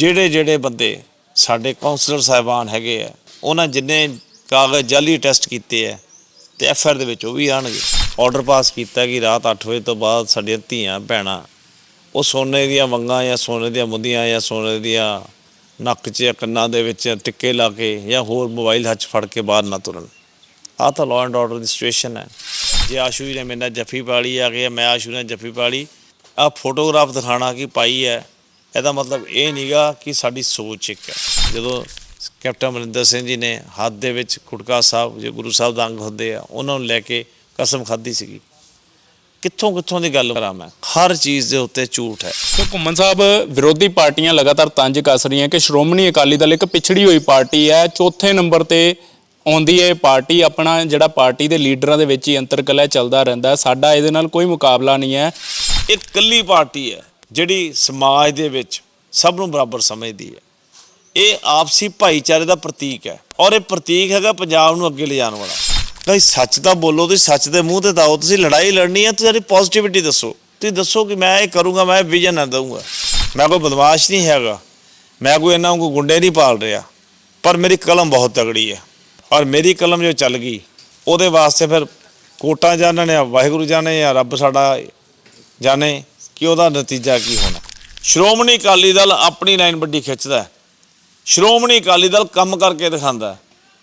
ਜਿਹੜੇ ਜਿਹੜੇ ਬੰਦੇ ਸਾਡੇ ਕਾਉਂਸਲਰ ਸਾਹਿਬਾਨ ਹੈਗੇ ਆ, ਉਹਨਾਂ ਜਿੰਨੇ ਕਾਗਜ਼ ਜਾਲੀ ਟੈਸਟ ਕੀਤੇ ਆ, ਤੇ ਐਫਆਰ ਦੇ ਵਿੱਚ ਉਹ ਵੀ ਆਣਗੇ ਆਰਡਰ ਪਾਸ ਕੀਤਾ ਕਿ ਰਾਤ 8 ਵਜੇ ਤੋਂ ਬਾਅਦ ਸਾਡੀਆਂ ਧੀਆਂ, ਭੈਣਾਂ, ਉਹ ਸੋਨੇ ਦੀਆਂ ਵੰਗਾਂ ਜਾਂ ਸੋਨੇ ਦੀਆਂ ਮੁੰਦੀਆਂ ਜਾਂ ਸੋਨੇ ਦੀਆਂ ਨੱਕ 'ਚ ਜਾਂ ਕੰਨਾਂ ਦੇ ਵਿੱਚ ਟਿੱਕੇ ਲਾ ਕੇ ਜਾਂ ਹੋਰ ਮੋਬਾਈਲ ਹੱਥ 'ਚ ਫੜ ਕੇ ਬਾਹਰ ਨਾ ਤੁਰਨ। ਆਹ ਤਾਂ ਲਾਅ ਐਂਡ ਆਰਡਰ ਦੀ ਸਿਚੁਏਸ਼ਨ ਹੈ। ਜੇ ਆਸ਼ੂ ਜੀ ਨੇ ਮੇਰੇ ਨਾਲ ਜੱਫੀ ਪਾਲੀ ਆ ਗਿਆ ਮੈਂ ਆਸ਼ੂ ਨੇ ਜੱਫੀ ਪਾਲੀ ਆ ਫੋਟੋਗ੍ਰਾਫ ਦਿਖਾਣਾ ਕਿ ਪਾਈ ਹੈ ਇਹਦਾ ਮਤਲਬ ਇਹ ਨਹੀਂਗਾ ਕਿ ਸਾਡੀ ਸੋਚ ਇੱਕ ਹੈ। ਜਦੋਂ ਕੈਪਟਨ ਅਮਰਿੰਦਰ ਸਿੰਘ ਜੀ ਨੇ ਹੱਥ ਦੇ ਵਿੱਚ ਖੁਟਕਾ ਸਾਹਿਬ ਜੇ ਗੁਰੂ ਸਾਹਿਬ ਦਾ ਅੰਗ ਹੁੰਦੇ ਆ ਉਹਨਾਂ ਨੂੰ ਲੈ ਕੇ ਕਸਮ ਖਾਧੀ ਸੀਗੀ। ਕਿੱਥੋਂ ਕਿੱਥੋਂ ਦੀ ਗੱਲ ਕਰਾਂ ਮੈਂ? ਹਰ ਚੀਜ਼ ਦੇ ਉੱਤੇ ਝੂਠ ਹੈ। ਸੋ ਘੁੰਮਣ ਸਾਹਿਬ ਵਿਰੋਧੀ ਪਾਰਟੀਆਂ ਲਗਾਤਾਰ ਤੰਜ ਕੱਸ ਰਹੀਆਂ ਕਿ ਸ਼੍ਰੋਮਣੀ ਅਕਾਲੀ ਦਲ ਇੱਕ ਪਿਛੜੀ ਹੋਈ ਪਾਰਟੀ ਹੈ ਚੌਥੇ ਨੰਬਰ ਤੇ ਆਉਂਦੀ ਹੈ ਪਾਰਟੀ। ਆਪਣਾ ਜਿਹੜਾ ਪਾਰਟੀ ਦੇ ਲੀਡਰਾਂ ਦੇ ਵਿੱਚ ਹੀ ਅੰਤਰਕਲਹ ਚੱਲਦਾ ਰਹਿੰਦਾ। ਸਾਡਾ ਇਹਦੇ ਨਾਲ ਕੋਈ ਮੁਕਾਬਲਾ ਨਹੀਂ ਹੈ। ਇਹ ਇਕੱਲੀ ਪਾਰਟੀ ਹੈ। ਜਿਹੜੀ ਸਮਾਜ ਦੇ ਵਿੱਚ ਸਭ ਨੂੰ ਬਰਾਬਰ ਸਮਝਦੀ ਹੈ। ਇਹ ਆਪਸੀ ਭਾਈਚਾਰੇ ਦਾ ਪ੍ਰਤੀਕ ਹੈ ਔਰ ਇਹ ਪ੍ਰਤੀਕ ਹੈਗਾ ਪੰਜਾਬ ਨੂੰ ਅੱਗੇ ਲਿਜਾਣ ਵਾਲਾ। ਕਈ ਸੱਚ ਤਾਂ ਬੋਲੋ, ਤੁਸੀਂ ਸੱਚ ਦੇ ਮੂੰਹ ਤੇ ਦਾਓ ਤੁਸੀਂ ਲੜਾਈ ਲੜਨੀ ਹੈ, ਤੁਸੀਂ ਪੋਜ਼ਿਟਿਵਿਟੀ ਦੱਸੋ। ਤੁਸੀਂ ਦੱਸੋ ਕਿ ਮੈਂ ਇਹ ਕਰੂੰਗਾ, ਮੈਂ ਵਿਜ਼ਨ ਨਾ ਦਊਂਗਾ। ਮੈਂ ਕੋਈ ਬਦਮਾਸ਼ ਨਹੀਂ ਹੈਗਾ, ਮੈਂ ਕੋਈ ਇਹਨਾਂ ਨੂੰ ਗੁੰਡੇ ਨਹੀਂ ਪਾਲ ਰਿਹਾ, ਪਰ ਮੇਰੀ ਕਲਮ ਬਹੁਤ ਤਗੜੀ ਹੈ। ਔਰ ਮੇਰੀ ਕਲਮ ਜੋ ਚੱਲ ਗਈ, ਉਹਦੇ ਵਾਸਤੇ ਫਿਰ ਕੋਟਾਂ ਜਾਣਨ ਆ, ਵਾਹਿਗੁਰੂ ਜਾਣੇ ਆ ਰੱਬ ਸਾਡਾ ਜਾਣੇ। ਕਿ ਉਹਦਾ ਨਤੀਜਾ ਕੀ ਹੋਣਾ। ਸ਼੍ਰੋਮਣੀ ਅਕਾਲੀ ਦਲ ਆਪਣੀ ਲਾਈਨ ਵੱਡੀ ਖਿੱਚਦਾ ਸ਼੍ਰੋਮਣੀ ਅਕਾਲੀ ਦਲ ਕੰਮ ਕਰਕੇ ਦਿਖਾਉਂਦਾ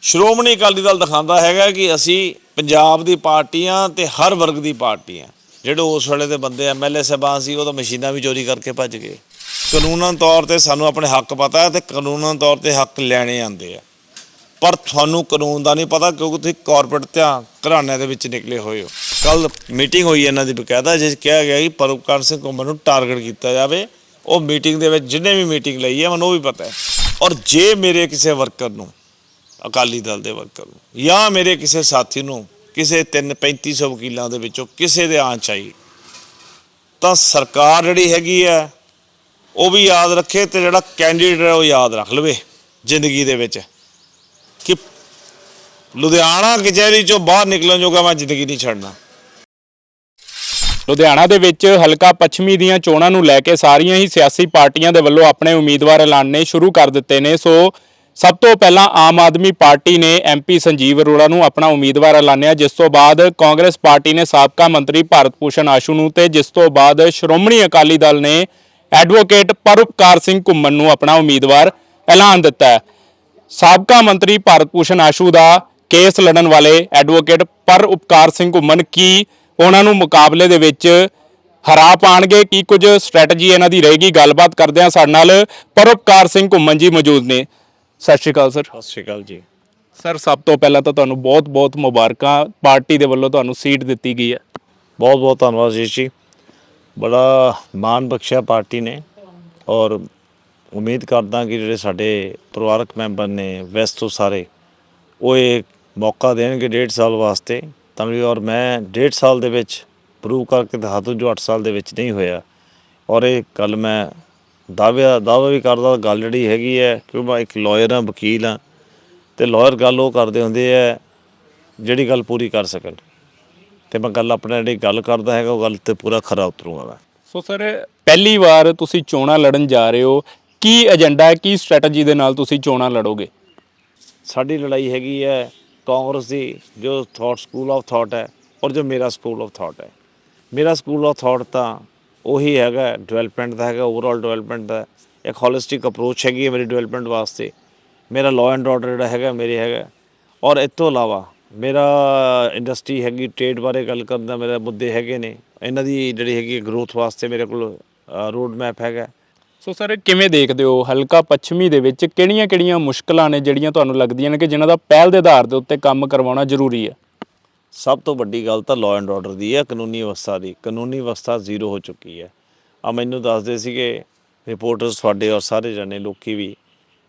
ਸ਼੍ਰੋਮਣੀ ਅਕਾਲੀ ਦਲ ਦਿਖਾਉਂਦਾ ਹੈਗਾ ਕਿ ਅਸੀਂ ਪੰਜਾਬ ਦੀ ਪਾਰਟੀਆਂ ਤੇ ਹਰ ਵਰਗ ਦੀ ਪਾਰਟੀਆਂ ਜਿਹੜੇ ਉਸ ਵੇਲੇ ਦੇ ਬੰਦੇ ਐਮਐਲਏ ਸਾਹਿਬਾਨ ਸੀ, ਉਹ ਤਾਂ ਮਸ਼ੀਨਾਂ ਵੀ ਚੋਰੀ ਕਰਕੇ ਭੱਜ ਗਏ। ਕਾਨੂੰਨਾਂ ਤੌਰ ਤੇ ਸਾਨੂੰ ਆਪਣੇ ਹੱਕ ਪਤਾ ਹੈ ਤੇ ਕਾਨੂੰਨਨ ਤੌਰ ਤੇ ਹੱਕ ਲੈਣੇ ਆਉਂਦੇ ਆ। ਪਰ ਤੁਹਾਨੂੰ ਕਾਨੂੰਨ ਦਾ ਨਹੀਂ ਪਤਾ ਕਿਉਂਕਿ ਤੁਸੀਂ ਕਾਰਪੋਰੇਟ ਧਿਆਨ ਘਰਾਣਿਆਂ ਦੇ ਵਿੱਚ ਨਿਕਲੇ ਹੋਏ ਹੋ। ਕੱਲ ਮੀਟਿੰਗ ਹੋਈ ਇਹਨਾਂ ਦੀ ਬਕਾਇਦਾ, ਜਿਸ 'ਚ ਕਿਹਾ ਗਿਆ ਕਿ ਪਰਉਪਕਾਰ ਸਿੰਘ ਘੁੰਮਣ ਨੂੰ ਟਾਰਗੇਟ ਕੀਤਾ ਜਾਵੇ। ਉਹ ਮੀਟਿੰਗ ਦੇ ਵਿੱਚ ਜਿੰਨੇ ਵੀ ਮੀਟਿੰਗ ਲਈ ਹੈ ਮੈਨੂੰ ਉਹ ਵੀ ਪਤਾ ਹੈ। ਔਰ ਜੇ ਮੇਰੇ ਕਿਸੇ ਵਰਕਰ ਨੂੰ, ਅਕਾਲੀ ਦਲ ਦੇ ਵਰਕਰ ਨੂੰ, ਜਾਂ ਮੇਰੇ ਕਿਸੇ ਸਾਥੀ ਨੂੰ, ਕਿਸੇ 3 3500 ਵਕੀਲਾਂ ਦੇ ਵਿੱਚੋਂ ਕਿਸੇ ਦੇ ਆਂਚ ਆਈ ਤਾਂ ਸਰਕਾਰ ਜਿਹੜੀ ਹੈਗੀ ਹੈ ਉਹ ਵੀ ਯਾਦ ਰੱਖੇ ਤੇ ਜਿਹੜਾ ਕੈਂਡੀਡੇਟ ਹੈ ਉਹ ਯਾਦ ਰੱਖ ਲਵੇ ਜ਼ਿੰਦਗੀ ਦੇ ਵਿੱਚ। ਕਿ ਲੁਧਿਆਣਾ ਕਚਹਿਰੀ ਚੋਂ ਬਾਹਰ ਨਿਕਲਣ ਜੋਗਾ ਮੈਂ ਜ਼ਿੰਦਗੀ ਨਹੀਂ ਛੱਡਣਾ। ਲੁਧਿਆਣਾ ਦੇ ਵਿੱਚ ਹਲਕਾ ਪੱਛਮੀ ਦੀਆਂ ਚੋਣਾਂ ਨੂੰ ਲੈ ਕੇ ਸਾਰੀਆਂ ਹੀ ਸਿਆਸੀ ਪਾਰਟੀਆਂ ਦੇ ਵੱਲੋਂ ਆਪਣੇ ਉਮੀਦਵਾਰ ਐਲਾਨਣੇ ਸ਼ੁਰੂ ਕਰ ਦਿੱਤੇ ਨੇ। ਸੋ ਸਭ ਤੋਂ ਪਹਿਲਾਂ ਆਮ ਆਦਮੀ ਪਾਰਟੀ ਨੇ ਐਮਪੀ ਸੰਜੀਵ ਅਰੋੜਾ ਨੂੰ ਆਪਣਾ ਉਮੀਦਵਾਰ ਐਲਾਨਿਆ, ਜਿਸ ਤੋਂ ਬਾਅਦ ਕਾਂਗਰਸ ਪਾਰਟੀ ਨੇ ਸਾਬਕਾ ਮੰਤਰੀ ਭਾਰਤ ਭੂਸ਼ਣ ਆਸ਼ੂ ਨੂੰ ਤੇ ਜਿਸ ਤੋਂ ਬਾਅਦ ਸ਼੍ਰੋਮਣੀ ਅਕਾਲੀ ਦਲ ਨੇ ਐਡਵੋਕੇਟ ਪਰਉਪਕਾਰ ਸਿੰਘ ਘੁੰਮਣ ਨੂੰ ਆਪਣਾ ਉਮੀਦਵਾਰ ਐਲਾਨ ਦਿੱਤਾ ਹੈ। ਸਾਬਕਾ ਮੰਤਰੀ ਭਾਰਤ ਭੂਸ਼ਣ ਆਸ਼ੂ ਦਾ ਕੇਸ ਲੜਨ ਵਾਲੇ ਐਡਵੋਕੇਟ ਪਰ ਉਪਕਾਰ ਸਿੰਘ ਘੁੰਮਣ ਕੀ ਉਹਨਾਂ ਨੂੰ ਮੁਕਾਬਲੇ ਦੇ ਵਿੱਚ ਹਰਾ ਪਾਣਗੇ ਕੀ ਕੁਝ ਸਟ੍ਰੈਟਜੀ ਇਹਨਾਂ ਦੀ ਰਹੇਗੀ ਗੱਲਬਾਤ ਕਰਦੇ ਹਾਂ ਸਾਡੇ ਨਾਲ ਪਰਉਪਕਾਰ ਸਿੰਘ ਘੁੰਮਣ ਜੀ ਮੌਜੂਦ ਨੇ। ਸਤਿ ਸ਼੍ਰੀ ਅਕਾਲ ਸਰ। ਸਤਿ ਸ਼੍ਰੀ ਅਕਾਲ ਜੀ। ਸਰ ਸਭ ਤੋਂ ਪਹਿਲਾਂ ਤਾਂ ਤੁਹਾਨੂੰ ਬਹੁਤ-ਬਹੁਤ ਮੁਬਾਰਕਾਂ। ਪਾਰਟੀ ਦੇ ਵੱਲੋਂ ਤੁਹਾਨੂੰ ਸੀਟ ਦਿੱਤੀ ਗਈ ਹੈ। ਬਹੁਤ ਬਹੁਤ ਧੰਨਵਾਦ ਜੀ ਜੀ। ਬੜਾ ਮਾਣ ਬਖਸ਼ਿਆ ਪਾਰਟੀ ਨੇ ਔਰ ਉਮੀਦ ਕਰਦਾ ਕਿ ਜਿਹੜੇ ਸਾਡੇ ਪਰਿਵਾਰਕ ਮੈਂਬਰ ਨੇ ਵੈਸਟ ਤੋਂ ਸਾਰੇ ਉਹ ਇਹ ਮੌਕਾ ਦੇਣਗੇ ਡੇਢ ਸਾਲ ਵਾਸਤੇ। ਤਾਂ ਵੀ ਔਰ ਮੈਂ ਡੇਢ ਸਾਲ ਦੇ ਵਿੱਚ ਪ੍ਰੂਵ ਕਰਕੇ ਦਿਖਾ ਦੂੰ ਜੋ 8 ਸਾਲ ਦੇ ਵਿੱਚ ਨਹੀਂ ਹੋਇਆ। ਔਰ ਇਹ ਗੱਲ ਮੈਂ ਦਾਅਵੇ ਦਾਅਵਾ ਵੀ ਕਰਦਾ ਗੱਲ ਜਿਹੜੀ ਹੈਗੀ ਹੈ ਕਿ ਮੈਂ ਇੱਕ ਲਾਇਰ ਹਾਂ ਵਕੀਲ ਹਾਂ ਤੇ ਲਾਇਰ ਗੱਲ ਉਹ ਕਰਦੇ ਹੁੰਦੇ ਆ ਜਿਹੜੀ ਗੱਲ ਪੂਰੀ ਕਰ ਸਕਣ। ਤੇ ਮੈਂ ਗੱਲ ਆਪਣੇ ਜਿਹੜੀ ਗੱਲ ਕਰਦਾ ਹੈਗਾ ਉਹ ਗੱਲ ਤੇ ਪੂਰਾ ਖਰਾ ਉਤਰੂੰਗਾ ਮੈਂ। ਸੋ ਸਰ ਪਹਿਲੀ ਵਾਰ ਤੁਸੀਂ ਚੋਣਾਂ ਲੜਨ ਜਾ ਰਹੇ ਹੋ। ਕੀ ਏਜੰਡਾ ਹੈ ਕੀ ਸਟ੍ਰੈਟਜੀ ਦੇ ਨਾਲ ਤੁਸੀਂ ਚੋਣਾਂ ਲੜੋਗੇ? ਸਾਡੀ ਲੜਾਈ ਹੈਗੀ ਹੈ ਕਾਂਗਰਸ ਦੀ ਜੋ ਥਾਟ ਸਕੂਲ ਆਫ ਥਾਟ ਹੈ ਔਰ ਜੋ ਮੇਰਾ ਸਕੂਲ ਆਫ ਥਾਟ ਹੈ। ਮੇਰਾ ਸਕੂਲ ਆਫ ਥਾਟ ਤਾਂ ਉਹੀ ਹੈਗਾ ਡਿਵੈਲਪਮੈਂਟ ਦਾ ਹੈਗਾ ਓਵਰਆਲ ਡਿਵੈਲਪਮੈਂਟ ਦਾ। ਇੱਕ ਹੋਲਿਸਟਿਕ ਅਪਰੋਚ ਹੈਗੀ ਹੈ ਮੇਰੀ ਡਿਵੈਲਪਮੈਂਟ ਵਾਸਤੇ। ਮੇਰਾ ਲਾਅ ਐਂਡ ਆਰਡਰ ਜਿਹੜਾ ਹੈਗਾ, ਮੇਰੇ ਹੈਗਾ। ਔਰ ਇਸ ਤੋਂ ਇਲਾਵਾ ਮੇਰਾ ਇੰਡਸਟਰੀ ਹੈਗੀ ਟ੍ਰੇਡ ਬਾਰੇ ਗੱਲ ਕਰਨ ਦਾ ਮੇਰੇ ਮੁੱਦੇ ਹੈਗੇ ਨੇ। ਇਹਨਾਂ ਦੀ ਜਿਹੜੀ ਹੈਗੀ ਗਰੋਥ ਵਾਸਤੇ ਮੇਰੇ ਕੋਲ ਰੋਡ ਮੈਪ ਹੈਗਾ। ਸੋ ਸਰ, ਕਿਵੇਂ ਦੇਖਦੇ ਹੋ ਹਲਕਾ ਪੱਛਮੀ ਦੇ ਵਿੱਚ ਕਿਹੜੀਆਂ-ਕਿਹੜੀਆਂ ਮੁਸ਼ਕਲਾਂ ਨੇ ਜਿਹੜੀਆਂ ਤੁਹਾਨੂੰ ਲੱਗਦੀਆਂ ਨੇ ਕਿ ਜਿਨ੍ਹਾਂ ਦਾ ਪਹਿਲ ਦੇ ਆਧਾਰ ਦੇ ਉੱਤੇ ਕੰਮ ਕਰਵਾਉਣਾ ਜ਼ਰੂਰੀ ਹੈ? ਸਭ ਤੋਂ ਵੱਡੀ ਗੱਲ ਤਾਂ ਲਾਅ ਐਂਡ ਆਰਡਰ ਦੀ ਹੈ, ਕਾਨੂੰਨੀ ਅਵਸਥਾ ਦੀ। ਕਾਨੂੰਨੀ ਅਵਸਥਾ ਜ਼ੀਰੋ ਹੋ ਚੁੱਕੀ ਹੈ। ਆ ਮੈਨੂੰ ਦੱਸਦੇ ਸੀਗੇ ਰਿਪੋਰਟਰਸ ਤੁਹਾਡੇ ਔਰ ਸਾਰੇ ਜਣੇ, ਲੋਕੀ ਵੀ,